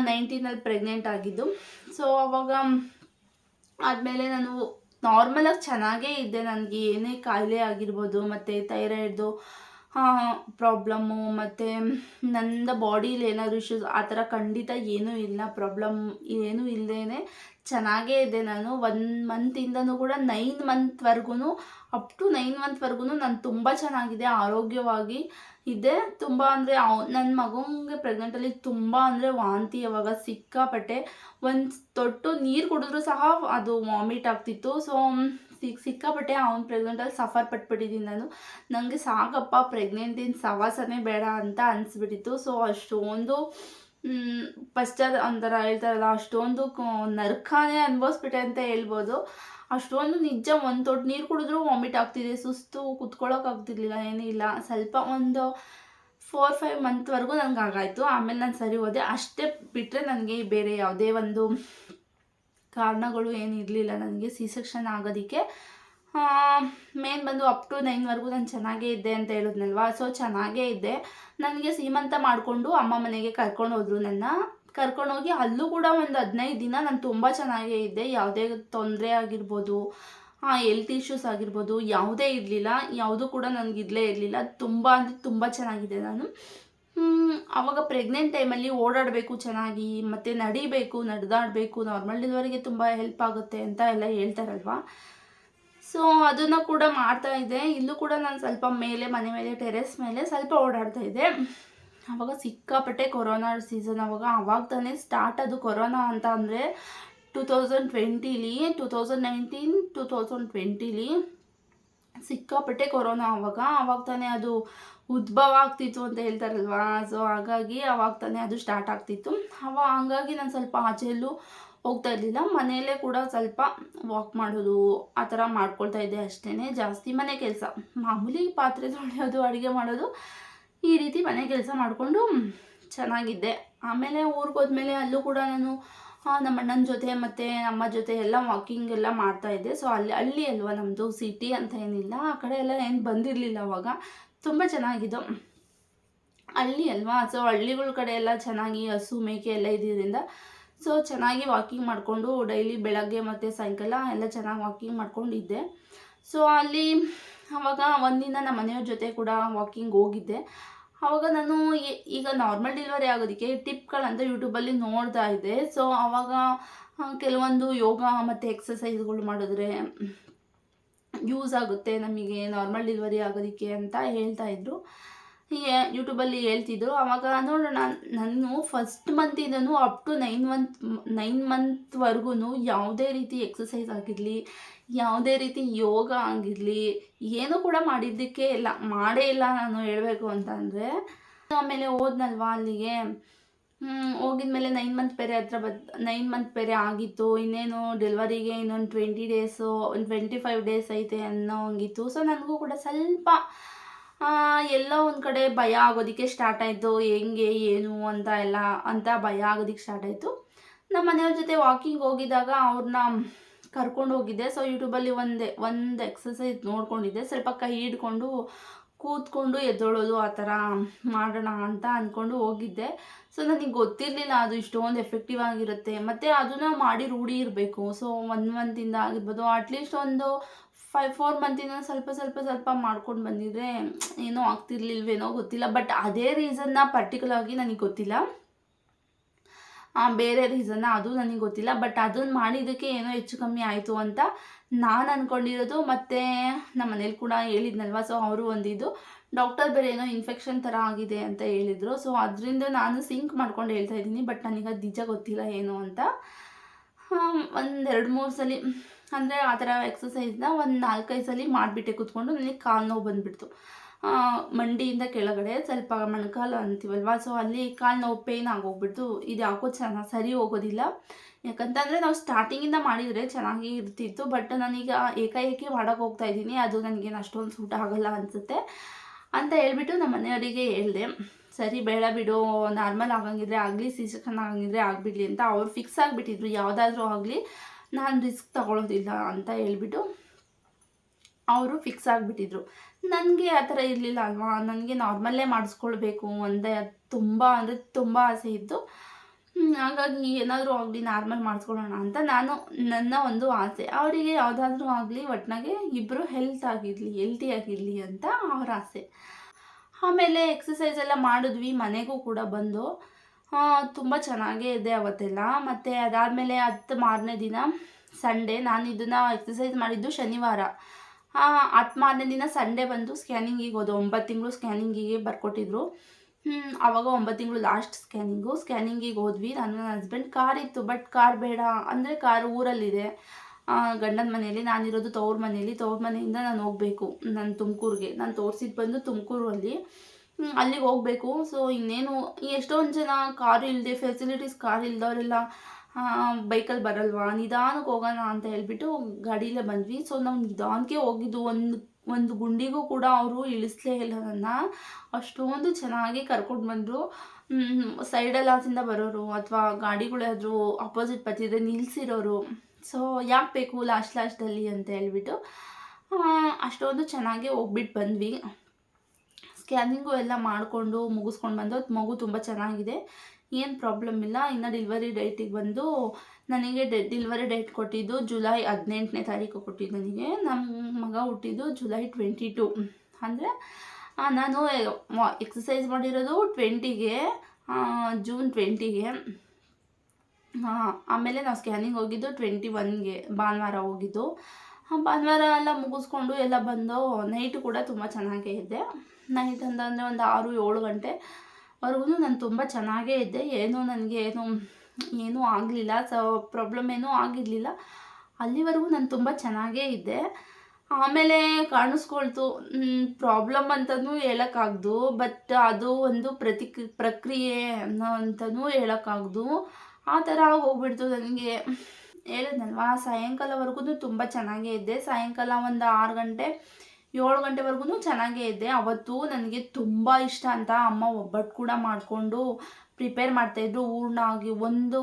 ನೈನ್ಟೀನಲ್ಲಿ ಪ್ರೆಗ್ನೆಂಟ್ ಆಗಿದ್ದು. ಸೊ ಅವಾಗ ಆದಮೇಲೆ ನಾನು ನಾರ್ಮಲಾಗಿ ಚೆನ್ನಾಗೇ ಇದೆ. ನನಗೆ ಏನೇ ಕಾಯಿಲೆ ಆಗಿರ್ಬೋದು, ಮತ್ತು ಥೈರಾಯ್ಡ್ದು ಪ್ರಾಬ್ಲಮ್ಮು, ಮತ್ತು ನನ್ನ ಬಾಡೀಲಿ ಏನಾದರೂ ಇಶ್ಯೂಸ್ ಆ ಥರ ಖಂಡಿತ ಏನೂ ಇಲ್ಲ. ಪ್ರಾಬ್ಲಮ್ ಏನೂ ಇಲ್ಲದೇ ಚೆನ್ನಾಗೇ ಇದೆ ನಾನು. ಒನ್ ಮಂತಿಂದನೂ ಕೂಡ ನೈನ್ ಮಂತ್ವರೆಗೂ ಅಪ್ ಟು ನೈನ್ ಮಂತ್ವರೆಗೂ ನಾನು ತುಂಬ ಚೆನ್ನಾಗಿದೆ. ಆರೋಗ್ಯವಾಗಿ ಇದ್ದೆ ತುಂಬ ಅಂದರೆ ಅವ್ ನನ್ನ ಮಗನಿಗೆ ಪ್ರೆಗ್ನೆಂಟಲ್ಲಿ ತುಂಬ ಅಂದರೆ ವಾಂತಿ ಯಾವಾಗ ಸಿಕ್ಕಾಪಟ್ಟೆ. ಒಂದು ತೊಟ್ಟು ನೀರು ಕುಡಿದ್ರೂ ಸಹ ಅದು ವಾಮಿಟ್ ಆಗ್ತಿತ್ತು. ಸೊ ಸಿಕ್, ಸಿಕ್ಕಾಪಟ್ಟೆ ಅವ್ನು ಪ್ರೆಗ್ನೆಂಟಲ್ಲಿ ಸಫರ್ ಪಟ್ಬಿಟ್ಟಿದ್ದೀನಿ ನಾನು. ನನಗೆ ಸಾಕಪ್ಪ ಪ್ರೆಗ್ನೆಂಟಿನ ಸವಾಸನೇ ಬೇಡ ಅಂತ ಅನಿಸ್ಬಿಟ್ಟಿತ್ತು. ಸೊ ಅಷ್ಟೊಂದು ಪಶ್ಚಾತ್ ಒಂಥರ ಹೇಳ್ತಾರಲ್ಲ, ಅಷ್ಟೊಂದು ನರ್ಕನೇ ಅನುಭವಿಸ್ಬಿಟ್ಟೆ ಅಂತ ಹೇಳ್ಬೋದು. ಅಷ್ಟೊಂದು ನಿಜ ಒಂದು ತೊಟ್ಟು ನೀರು ಕುಡಿದ್ರೂ ವಾಮಿಟ್ ಆಗ್ತಿದೆ. ಸುಸ್ತು ಕುತ್ಕೊಳ್ಳೋಕೆ ಆಗ್ತಿರ್ಲಿಲ್ಲ ಏನಿಲ್ಲ ಸ್ವಲ್ಪ ಒಂದು ಫೋರ್ ಫೈವ್ ಮಂತ್ವರೆಗೂ ನನಗೆ ಆಗಾಯಿತು ಆಮೇಲೆ ನಾನು ಸರಿ ಹೋದೆ. ಅಷ್ಟೇ ಬಿಟ್ಟರೆ ನನಗೆ ಬೇರೆ ಯಾವುದೇ ಒಂದು ಕಾರಣಗಳು ಏನು ಇರಲಿಲ್ಲ ನನಗೆ. ಸಿ ಸೆಕ್ಷನ್ ಆಗೋದಕ್ಕೆ ಮೇನ್ ಬಂದು ಅಪ್ ಟು ನೈನ್ವರೆಗೂ ನಾನು ಚೆನ್ನಾಗೇ ಇದ್ದೆ ಅಂತ ಹೇಳಿದ್ನಲ್ವಾ? ಸೊ ಚೆನ್ನಾಗೇ ಇದ್ದೆ. ನನಗೆ ಸೀಮಂತ ಮಾಡಿಕೊಂಡು ಅಮ್ಮ ಮನೆಗೆ ಕರ್ಕೊಂಡು ಹೋದರು ನನ್ನ. ಕರ್ಕೊಂಡೋಗಿ ಅಲ್ಲೂ ಕೂಡ ಒಂದು ಹದಿನೈದು ದಿನ ನಾನು ತುಂಬ ಚೆನ್ನಾಗೇ ಇದ್ದೆ. ಯಾವುದೇ ತೊಂದರೆ ಆಗಿರ್ಬೋದು ಹೆಲ್ತ್ ಇಶ್ಯೂಸ್ ಆಗಿರ್ಬೋದು, ಯಾವುದೇ ಇರಲಿಲ್ಲ. ಯಾವುದೂ ಕೂಡ ನನಗಿರಲೇ ಇರಲಿಲ್ಲ. ತುಂಬ ಅಂದರೆ ತುಂಬ ಚೆನ್ನಾಗಿದೆ ನಾನು. ಆವಾಗ ಪ್ರೆಗ್ನೆಂಟ್ ಟೈಮಲ್ಲಿ ಓಡಾಡಬೇಕು ಚೆನ್ನಾಗಿ, ಮತ್ತು ನಡಿಬೇಕು, ನಡೆದಾಡಬೇಕು ನಾರ್ಮಲ್ ಡೆಲಿವರಿಗೆ ತುಂಬ ಹೆಲ್ಪ್ ಆಗುತ್ತೆ ಅಂತ ಎಲ್ಲ ಹೇಳ್ತಾರಲ್ವಾ? ಸೊ ಅದನ್ನು ಕೂಡ ಮಾಡ್ತಾ ಇದ್ದೆ. ಇಲ್ಲೂ ಕೂಡ ನಾನು ಸ್ವಲ್ಪ ಮೇಲೆ, ಮನೆ ಮೇಲೆ ಟೆರೆಸ್ ಮೇಲೆ ಸ್ವಲ್ಪ ಓಡಾಡ್ತಾ ಇದ್ದೆ. ಆವಾಗ ಸಿಕ್ಕಾಪಟ್ಟೆ ಕೊರೋನಾ ಸೀಸನ್ ಅವಾಗ ಅವಾಗ ತಾನೇ ಸ್ಟಾರ್ಟ್ ಅದು ಕೊರೋನಾ ಅಂತ ಅಂದರೆ two thousand ಟ್ವೆಂಟಿಲಿ two thousand nineteen two thousand ಟ್ವೆಂಟಿಲಿ ಸಿಕ್ಕಾಪಟ್ಟೆ ಕೊರೋನಾ ಅವಾಗ. ಅವಾಗ ತಾನೇ ಅದು ಉದ್ಭವ ಆಗ್ತಿತ್ತು ಅಂತ ಹೇಳ್ತಾರಲ್ವಾ? ಸೊ ಹಾಗಾಗಿ ಅವಾಗ ತಾನೇ ಅದು ಸ್ಟಾರ್ಟ್ ಆಗ್ತಿತ್ತು. ಅವ ಹಂಗಾಗಿ ನಾನು ಸ್ವಲ್ಪ ಆಚೆಯಲ್ಲೂ ಹೋಗ್ತಾ ಇರಲಿಲ್ಲ. ಮನೆಯಲ್ಲೇ ಕೂಡ ಸ್ವಲ್ಪ ವಾಕ್ ಮಾಡೋದು ಆ ಥರ ಮಾಡ್ಕೊಳ್ತಾ ಇದ್ದೆ ಅಷ್ಟೇ ಜಾಸ್ತಿ ಮನೆ ಕೆಲಸ. ಮಾಮೂಲಿ ಪಾತ್ರೆ ತೊಳೆಯೋದು ಅಡುಗೆ ಮಾಡೋದು ಈ ರೀತಿ ಮನೆ ಕೆಲಸ ಮಾಡಿಕೊಂಡು ಚೆನ್ನಾಗಿದ್ದೆ. ಆಮೇಲೆ ಊರಿಗೆ ಹೋದ್ಮೇಲೆ ಅಲ್ಲೂ ಕೂಡ ನಾನು ನಮ್ಮ ಅಣ್ಣನ ಜೊತೆ ಮತ್ತು ಅಮ್ಮ ಜೊತೆ ಎಲ್ಲ ವಾಕಿಂಗ್ ಎಲ್ಲ ಮಾಡ್ತಾ ಇದ್ದೆ. ಸೊ ಅಲ್ಲಿ, ಹಳ್ಳಿ ಅಲ್ವಾ ನಮ್ಮದು ಸಿಟಿ ಅಂತ ಏನಿಲ್ಲ. ಆ ಕಡೆ ಎಲ್ಲ ಏನು ಬಂದಿರಲಿಲ್ಲ ಅವಾಗ. ತುಂಬ ಚೆನ್ನಾಗಿದ್ದು ಹಳ್ಳಿ ಅಲ್ವಾ? ಸೊ ಹಳ್ಳಿಗಳ ಕಡೆ ಎಲ್ಲ ಚೆನ್ನಾಗಿ ಹಸು, ಮೇಕೆ ಎಲ್ಲ ಇದ್ದಿದ್ದರಿಂದ ಸೊ ಚೆನ್ನಾಗಿ ವಾಕಿಂಗ್ ಮಾಡಿಕೊಂಡು ಡೈಲಿ ಬೆಳಗ್ಗೆ ಮತ್ತು ಸಾಯಂಕಾಲ ಎಲ್ಲ ಚೆನ್ನಾಗಿ ವಾಕಿಂಗ್ ಮಾಡ್ಕೊಂಡಿದ್ದೆ. ಸೊ ಅಲ್ಲಿ ಆವಾಗ ಒಂದಿನ ನಮ್ಮ ಮನೆಯವ್ರ ಜೊತೆ ಕೂಡ ವಾಕಿಂಗ್ ಹೋಗಿದ್ದೆ. ಆವಾಗ ನಾನು ಈಗ ನಾರ್ಮಲ್ ಡೆಲಿವರಿ ಆಗೋದಕ್ಕೆ ಟಿಪ್ಗಳಂತ ಯೂಟ್ಯೂಬಲ್ಲಿ ನೋಡ್ತಾ ಇದ್ದೆ. ಸೊ ಆವಾಗ ಕೆಲವೊಂದು ಯೋಗ ಮತ್ತು ಎಕ್ಸಸೈಸ್ಗಳು ಮಾಡಿದ್ರೆ ಯೂಸ್ ಆಗುತ್ತೆ ನಮಗೆ ನಾರ್ಮಲ್ ಡೆಲಿವರಿ ಆಗೋದಕ್ಕೆ ಅಂತ ಹೇಳ್ತಾ ಹೀಗೆ ಯೂಟ್ಯೂಬಲ್ಲಿ ಹೇಳ್ತಿದ್ರು. ಆವಾಗ ನೋಡೋಣ, ನಾನು first ಮಂತಿಂದನೂ up to nine month nine ಮಂತ್ವರೆಗೂ ಯಾವುದೇ ರೀತಿ ಎಕ್ಸಸೈಸ್ ಆಗಿರಲಿ ಯಾವುದೇ ರೀತಿ ಯೋಗ ಆಗಿರಲಿ, ಏನೂ ಕೂಡ ಮಾಡಿದ್ದಕ್ಕೆ ಇಲ್ಲ, ಮಾಡೇ ಇಲ್ಲ ನಾನು ಹೇಳಬೇಕು ಅಂತಂದರೆ ಆಮೇಲೆ ಹೋದ್ನಲ್ವಾ ಅಲ್ಲಿಗೆ? ಹೋಗಿದ್ಮೇಲೆ ನೈನ್ ಮಂತ್ ಬೇರೆ ಹತ್ರ ಬತ್ ನೈನ್ ಮಂತ್ ಬೇರೆ ಆಗಿತ್ತು, ಇನ್ನೇನು ಡೆಲಿವರಿಗೆ ಇನ್ನೊಂದು ಟ್ವೆಂಟಿ ಡೇಸು ಒಂದು ಟ್ವೆಂಟಿ ಫೈವ್ ಡೇಸ್ ಐತೆ ಅನ್ನೋ ಹಂಗಿತ್ತು. ಸೊ ನನಗೂ ಕೂಡ ಸ್ವಲ್ಪ ಎಲ್ಲೋ ಒಂದು ಕಡೆ ಭಯ ಆಗೋದಕ್ಕೆ ಸ್ಟಾರ್ಟ್ ಆಯಿತು. ಹೆಂಗೆ, ಏನು ಅಂತ ಎಲ್ಲ, ಅಂತ ಭಯ ಆಗೋದಕ್ಕೆ ಸ್ಟಾರ್ಟ್ ಆಯಿತು. ನಮ್ಮ ಮನೆಯವ್ರ ಜೊತೆ ವಾಕಿಂಗ್ ಹೋಗಿದಾಗ ಅವ್ರನ್ನ ಕರ್ಕೊಂಡು ಹೋಗಿದ್ದೆ. ಸೊ ಯೂಟ್ಯೂಬಲ್ಲಿ ಒಂದೇ, ಒಂದು ಎಕ್ಸಸೈಸ್ ನೋಡ್ಕೊಂಡಿದ್ದೆ. ಸ್ವಲ್ಪ ಕೈ ಹಿಡ್ಕೊಂಡು ಕೂತ್ಕೊಂಡು ಎದ್ದೊಳೋದು ಆ ಥರ ಮಾಡೋಣ ಅಂತ ಅಂದ್ಕೊಂಡು ಹೋಗಿದ್ದೆ. ಸೊ ನನಗೆ ಗೊತ್ತಿರಲಿಲ್ಲ ಅದು ಇಷ್ಟೊಂದು ಎಫೆಕ್ಟಿವ್ ಆಗಿರುತ್ತೆ. ಮತ್ತು ಅದನ್ನ ಮಾಡಿ ರೂಢಿ ಇರಬೇಕು. ಸೊ ಒನ್ ಮಂತಿಂದ ಆಗಿರ್ಬೋದು ಅಟ್ಲೀಸ್ಟ್ ಒಂದು ಫೈವ್ ಫೋರ್ ಮಂತಿಂದ ಸ್ವಲ್ಪ ಸ್ವಲ್ಪ ಸ್ವಲ್ಪ ಮಾಡ್ಕೊಂಡು ಬಂದಿದ್ರೆ ಏನೋ ಆಗ್ತಿರ್ಲಿಲ್ವೇನೋ ಗೊತ್ತಿಲ್ಲ. ಬಟ್ ಅದೇ ರೀಸನ್ನ ಪರ್ಟಿಕ್ಯುಲರ್ಗಿ ನನಗೆ ಗೊತ್ತಿಲ್ಲ. ಬೇರೆ ರೀಸನ್ನ ಅದು ನನಗೆ ಗೊತ್ತಿಲ್ಲ. ಬಟ್ ಅದನ್ನು ಮಾಡಿದ್ದಕ್ಕೆ ಏನೋ ಹೆಚ್ಚು ಕಮ್ಮಿ ಆಯಿತು ಅಂತ ನಾನು ಅಂದ್ಕೊಂಡಿರೋದು ಮತ್ತು ನಮ್ಮ ಮನೇಲಿ ಕೂಡ ಹೇಳಿದ್ನಲ್ವ ಸೊ ಅವರು ಒಂದಿದ್ದು ಡಾಕ್ಟರ್ ಬೇರೆ ಏನೋ ಇನ್ಫೆಕ್ಷನ್ ಥರ ಆಗಿದೆ ಅಂತ ಹೇಳಿದರು. ಸೊ ಅದರಿಂದ ನಾನು ಸಿಂಕ್ ಮಾಡ್ಕೊಂಡು ಹೇಳ್ತಾ ಇದ್ದೀನಿ ಬಟ್ ನನಗೆ ಅದು ನಿಜ ಗೊತ್ತಿಲ್ಲ ಏನು ಅಂತ. ಒಂದೆರಡು ಮೂರು ಸಲ, ಅಂದರೆ ಆ ಥರ ಎಕ್ಸಸೈಸ್ನ ಒಂದು ನಾಲ್ಕೈದು ಸಲ ಮಾಡಿಬಿಟ್ಟೆ ಕೂತ್ಕೊಂಡು, ನನಗೆ ಕಾಲು ನೋವು ಬಂದುಬಿಡ್ತು. ಮಂಡಿಯಿಂದ ಕೆಳಗಡೆ ಸ್ವಲ್ಪ ಮೊಣಕಾಲು ಅಂತೀವಲ್ವಾ? ಸೊ ಅಲ್ಲಿ ಕಾಲು ನೋವು ಪೇಯ್ನ್ ಆಗೋಗ್ಬಿಡ್ತು. ಇದು ಯಾಕೋ ಚೆನ್ನಾಗಿ ಸರಿ ಹೋಗೋದಿಲ್ಲ. ಯಾಕಂತಂದರೆ ನಾವು ಸ್ಟಾರ್ಟಿಂಗಿಂದ ಮಾಡಿದರೆ ಚೆನ್ನಾಗಿ ಇರ್ತಿತ್ತು. ಬಟ್ ನಾನೀಗ ಏಕಾಏಕಿ ಮಾಡೋಕೆ ಹೋಗ್ತಾ ಇದ್ದೀನಿ. ಅದು ನನಗೇನು ಅಷ್ಟೊಂದು ಸೂಟ್ ಆಗೋಲ್ಲ ಅನಿಸುತ್ತೆ. ಅಂತ ಹೇಳ್ಬಿಟ್ಟು ನಮ್ಮ ಮನೆಯವರಿಗೆ ಹೇಳಿದೆ. ಸರಿ, ಬೇಡ ಬಿಡು. ನಾರ್ಮಲ್ ಆಗಂಗಿದ್ರೆ ಆಗಲಿ ಸೀಸಕನ್ ಆಗಂಗಿದ್ರೆ ಆಗಿಬಿಡ್ಲಿ ಅಂತ ಅವ್ರು ಫಿಕ್ಸ್ ಆಗಿಬಿಟ್ಟಿದ್ರು. ಯಾವುದಾದ್ರೂ ಆಗಲಿ, ನಾನು ರಿಸ್ಕ್ ತಗೊಳ್ಳೋದಿಲ್ಲ ಅಂತ ಹೇಳ್ಬಿಟ್ಟು ಅವರು ಫಿಕ್ಸ್ ಆಗಿಬಿಟ್ಟಿದ್ರು. ನನಗೆ ಆ ಥರ ಇರಲಿಲ್ಲ ಅಲ್ವಾ? ನನಗೆ ನಾರ್ಮಲ್ಲೇ ಮಾಡಿಸ್ಕೊಳ್ಬೇಕು ಒಂದೇ ತುಂಬ, ಅಂದರೆ ತುಂಬ ಆಸೆ ಇತ್ತು. ಹಾಗಾಗಿ ಏನಾದರೂ ಆಗಲಿ ನಾರ್ಮಲ್ ಮಾಡಿಸ್ಕೊಳ್ಳೋಣ ಅಂತ ನಾನು ನನ್ನ ಒಂದು ಆಸೆ. ಅವರಿಗೆ ಯಾವುದಾದ್ರೂ ಆಗಲಿ ಒಟ್ಟಿನಾಗೆ ಇಬ್ಬರು ಹೆಲ್ತ್ ಆಗಿರಲಿ ಹೆಲ್ತಿ ಆಗಿರಲಿ ಅಂತ ಅವರ ಆಸೆ. ಆಮೇಲೆ ಎಕ್ಸಸೈಸ್ ಎಲ್ಲ ಮಾಡಿದ್ವಿ, ಮನೆಗೂ ಕೂಡ ಬಂದು. ತುಂಬ ಚೆನ್ನಾಗೇ ಇದೆ ಅವತ್ತೆಲ್ಲ. ಮತ್ತು ಅದಾದಮೇಲೆ ಹತ್ತು ಮಾರನೇ ದಿನ ಸಂಡೇ ನಾನು ಇದನ್ನು ಎಕ್ಸಸೈಸ್ ಮಾಡಿದ್ದು ಶನಿವಾರ. ಮಾರನೇ ದಿನ ಸಂಡೇ ಬಂದು ಸ್ಕ್ಯಾನಿಂಗಿಗೆ ಹೋದೆ. ಒಂಬತ್ತು ತಿಂಗಳು ಸ್ಕ್ಯಾನಿಂಗಿಗೆ ಬರ್ಕೊಟ್ಟಿದ್ರು. ಆವಾಗ ಒಂಬತ್ತು ತಿಂಗಳು ಲಾಸ್ಟ್ ಸ್ಕ್ಯಾನಿಂಗು ಸ್ಕ್ಯಾನಿಂಗಿಗೆ ಹೋದ್ವಿ. ನಾನು ನನ್ನ ಹಸ್ಬೆಂಡ್ ಕಾರ್ ಇತ್ತು ಬಟ್ ಕಾರ್ ಬೇಡ. ಅಂದರೆ ಕಾರ್ ಊರಲ್ಲಿದೆ. ಗಂಡನ ಮನೆಯಲ್ಲಿ ನಾನಿರೋದು ತವ್ರ ಮನೆಯಲ್ಲಿ. ತವ್ರ ಮನೆಯಿಂದ ನಾನು ಹೋಗಬೇಕು ನಾನು ತುಮಕೂರಿಗೆ. ನಾನು ತೋರಿಸಿದ್ದು ಬಂದು ತುಮಕೂರಲ್ಲಿ. ಅಲ್ಲಿಗೆ ಹೋಗಬೇಕು. ಸೊ ಇನ್ನೇನು, ಎಷ್ಟೊಂದು ಜನ ಕಾರ್ ಇಲ್ಲದೆ ಫೆಸಿಲಿಟೀಸ್ ಕಾರ್ ಇಲ್ದವರೆಲ್ಲ ಬೈಕಲ್ಲಿ ಬರಲ್ವಾ? ನಿಧಾನಕ್ಕೆ ಹೋಗೋಣ ಅಂತ ಹೇಳ್ಬಿಟ್ಟು ಗಾಡಿಲೇ ಬಂದ್ವಿ. ಸೊ ನಾವು ನಿಧಾನಕ್ಕೆ ಹೋಗಿದ್ದು. ಒಂದು ಒಂದು ಗುಂಡಿಗೂ ಕೂಡ ಅವರು ಇಳಿಸ್ಲೇ ಇಲ್ಲ ನನ್ನ. ಅಷ್ಟೊಂದು ಚೆನ್ನಾಗಿ ಕರ್ಕೊಂಡು ಬಂದರು. ಸೈಡಲ್ಲಿ ಆಚೆಯಿಂದ ಬರೋರು ಅಥವಾ ಗಾಡಿಗಳಾದರೂ ಅಪೋಸಿಟ್ ಬತ್ತಿದ್ರೆ ನಿಲ್ಲಿಸಿರೋರು ಸೊ ಯಾಕೆ ಬೇಕು ಲಾಸ್ಟ್ ಲಾಸ್ಟಲ್ಲಿ ಅಂತ ಹೇಳ್ಬಿಟ್ಟು ಅಷ್ಟೊಂದು ಚೆನ್ನಾಗಿ ಹೋಗ್ಬಿಟ್ಟು ಬಂದ್ವಿ. ಸ್ಕ್ಯಾನಿಂಗು ಎಲ್ಲ ಮಾಡಿಕೊಂಡು ಮುಗಿಸ್ಕೊಂಡು ಬಂದು, ಮಗು ತುಂಬ ಚೆನ್ನಾಗಿದೆ. ಏನು ಪ್ರಾಬ್ಲಮ್ ಇಲ್ಲ. ಇನ್ನು ಡೆಲಿವರಿ ಡೇಟಿಗೆ ಬಂದು ನನಗೆ ಡೆ ಡೆಲಿವರಿ ಡೇಟ್ ಕೊಟ್ಟಿದ್ದು ಜುಲೈ ಹದಿನೆಂಟನೇ ತಾರೀಕು ಕೊಟ್ಟಿದ್ದು ನನಗೆ. ನಮ್ಮ ಮಗ ಹುಟ್ಟಿದ್ದು ಜುಲೈ ಟ್ವೆಂಟಿ ಟು ಅಂದರೆ ನಾನು ಎಕ್ಸಸೈಸ್ ಮಾಡಿರೋದು ಟ್ವೆಂಟಿಗೆ ಜೂನ್ ಟ್ವೆಂಟಿಗೆ ಆಮೇಲೆ ನಾವು ಸ್ಕ್ಯಾನಿಂಗ್ ಹೋಗಿದ್ದು ಟ್ವೆಂಟಿ ಒನ್ಗೆ ಭಾನುವಾರ ಹೋಗಿದ್ದು. ಭಾನುವಾರ ಎಲ್ಲ ಮುಗಿಸ್ಕೊಂಡು ಎಲ್ಲ ಬಂದು ನೈಟು ಕೂಡ ತುಂಬ ಚೆನ್ನಾಗೇ ಇದ್ದೆ ನೈಟ್ ಅಂತಂದರೆ ಒಂದು ಆರು ಏಳು ಗಂಟೆವರೆಗೂ ನಾನು ತುಂಬ ಚೆನ್ನಾಗೇ ಇದ್ದೆ. ಏನೂ ನನಗೆ ಏನು, ಏನೂ ಆಗಲಿಲ್ಲ. ಸೊ ಪ್ರಾಬ್ಲಮ್ ಏನೂ ಆಗಿರಲಿಲ್ಲ. ಅಲ್ಲಿವರೆಗೂ ನಾನು ತುಂಬ ಚೆನ್ನಾಗೇ ಇದ್ದೆ. ಆಮೇಲೆ ಕಾಣಿಸ್ಕೊಳ್ತು. ಪ್ರಾಬ್ಲಮ್ ಅಂತಲೂ ಹೇಳೋಕ್ಕಾಗ್ದು. ಬಟ್ ಅದು ಒಂದು ಪ್ರತಿಕ್, ಪ್ರಕ್ರಿಯೆ ಅನ್ನೋ ಅಂತಲೂ ಹೇಳೋಕ್ಕಾಗ್ದು. ಆ ಥರ ಹೋಗ್ಬಿಡ್ತು ನನಗೆ. ಹೇಳಿದ್ನಲ್ವಾ? ಸಾಯಂಕಾಲವರೆಗೂ ತುಂಬ ಚೆನ್ನಾಗೇ ಇದ್ದೆ. ಸಾಯಂಕಾಲ ಒಂದು ಆರು ಗಂಟೆ ಏಳು ಗಂಟೆವರೆಗೂ ಚೆನ್ನಾಗೇ ಇದ್ದೆ. ಅವತ್ತು ನನಗೆ ತುಂಬ ಇಷ್ಟ ಅಂತ ಅಮ್ಮ ಒಬ್ಬಟ್ಟು ಕೂಡ ಮಾಡಿಕೊಂಡು ಪ್ರಿಪೇರ್ ಮಾಡ್ತಾಯಿದ್ರು ಹೂರ್ಣ ಆಗಿ ಒಂದು,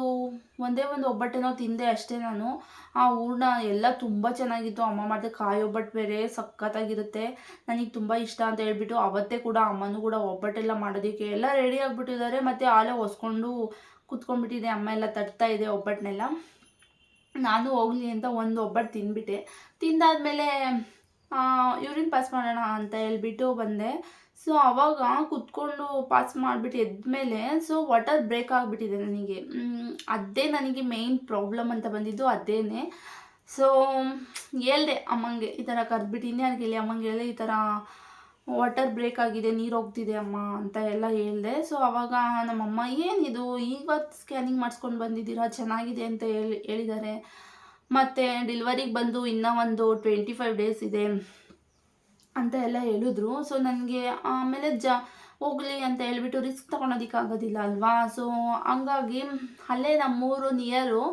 ಒಂದೇ ಒಂದು ಒಬ್ಬಟ್ಟೇನೋ ತಿಂದೆ ಅಷ್ಟೇ ನಾನು. ಆ ಹೂರ್ಣ ಎಲ್ಲ ತುಂಬ ಚೆನ್ನಾಗಿತ್ತು. ಅಮ್ಮ ಮಾಡಿದೆ ಕಾಯಿ ಒಬ್ಬಟ್ಟು ಬೇರೆ ಸಖತ್ತಾಗಿರುತ್ತೆ. ನನಗೆ ತುಂಬ ಇಷ್ಟ ಅಂತ ಹೇಳ್ಬಿಟ್ಟು ಅವತ್ತೇ ಕೂಡ ಅಮ್ಮನೂ ಕೂಡ ಒಬ್ಬಟ್ಟೆಲ್ಲ ಮಾಡೋದಕ್ಕೆ ಎಲ್ಲ ರೆಡಿ ಆಗಿಬಿಟ್ಟಿದ್ದಾರೆ. ಮತ್ತು ಆಲೆ ಹೊಸ್ಕೊಂಡು ಕುತ್ಕೊಂಡ್ಬಿಟ್ಟಿದೆ. ಅಮ್ಮ ಎಲ್ಲ ತಟ್ತಾ ಇದೆ ಒಬ್ಬಟ್ಟನ್ನೆಲ್ಲ ನಾನು ಹೋಗಲಿ ಅಂತ ಒಂದು ಒಬ್ಬಟ್ಟು ತಿಂದ್ಬಿಟ್ಟೆ. ತಿಂದಾದ್ಮೇಲೆ ಯೂರಿನ್ ಪಾಸ್ ಮಾಡೋಣ ಅಂತ ಹೇಳ್ಬಿಟ್ಟು ಬಂದೆ. ಸೊ ಅವಾಗ ಕುತ್ಕೊಂಡು ಪಾಸ್ ಮಾಡಿಬಿಟ್ಟು ಎದ್ಮೇಲೆ ಸೊ ವಾಟರ್ ಬ್ರೇಕ್ ಆಗಿಬಿಟ್ಟಿದೆ ನನಗೆ. ಅದೇ ನನಗೆ ಮೇಯ್ನ್ ಪ್ರಾಬ್ಲಮ್ ಅಂತ ಬಂದಿದ್ದು ಅದೇನೆ. ಸೊ ಹೇಳ್ದೆ ಅಮ್ಮಂಗೆ, ಈ ಥರ ಕರೆದ್ಬಿಟ್ಟಿನಿ ಅದಕ್ಕೆ ಹೇಳಿ ಅಮ್ಮಂಗೆ ಹೇಳಿದೆ, ಈ ಥರ ವಾಟರ್ ಬ್ರೇಕ್ ಆಗಿದೆ, ನೀರು ಹೋಗ್ತಿದೆ ಅಮ್ಮ ಅಂತ ಎಲ್ಲ ಹೇಳಿದೆ. ಸೊ ಅವಾಗ ನಮ್ಮಮ್ಮ ಏನಿದು ಈಗ ಸ್ಕ್ಯಾನಿಂಗ್ ಮಾಡಿಸ್ಕೊಂಡು ಬಂದಿದ್ದೀರಾ? ಚೆನ್ನಾಗಿದೆ ಅಂತ ಹೇಳಿ, ಹೇಳಿದ್ದಾರೆ. ಮತ್ತು ಡಿಲ್ವರಿಗೆ ಬಂದು ಇನ್ನೂ ಒಂದು ಟ್ವೆಂಟಿ ಫೈವ್ ಡೇಸ್ ಇದೆ ಅಂತ ಎಲ್ಲ ಹೇಳಿದ್ರು. ಸೊ ನನಗೆ ಆಮೇಲೆ ಜ, ಹೋಗಲಿ ಅಂತ ಹೇಳ್ಬಿಟ್ಟು ರಿಸ್ಕ್ ತೊಗೊಳೋದಕ್ಕಾಗೋದಿಲ್ಲ ಅಲ್ವಾ? ಸೊ ಹಂಗಾಗಿ ಅಲ್ಲೇ ನಮ್ಮೂರು ನಿಯರು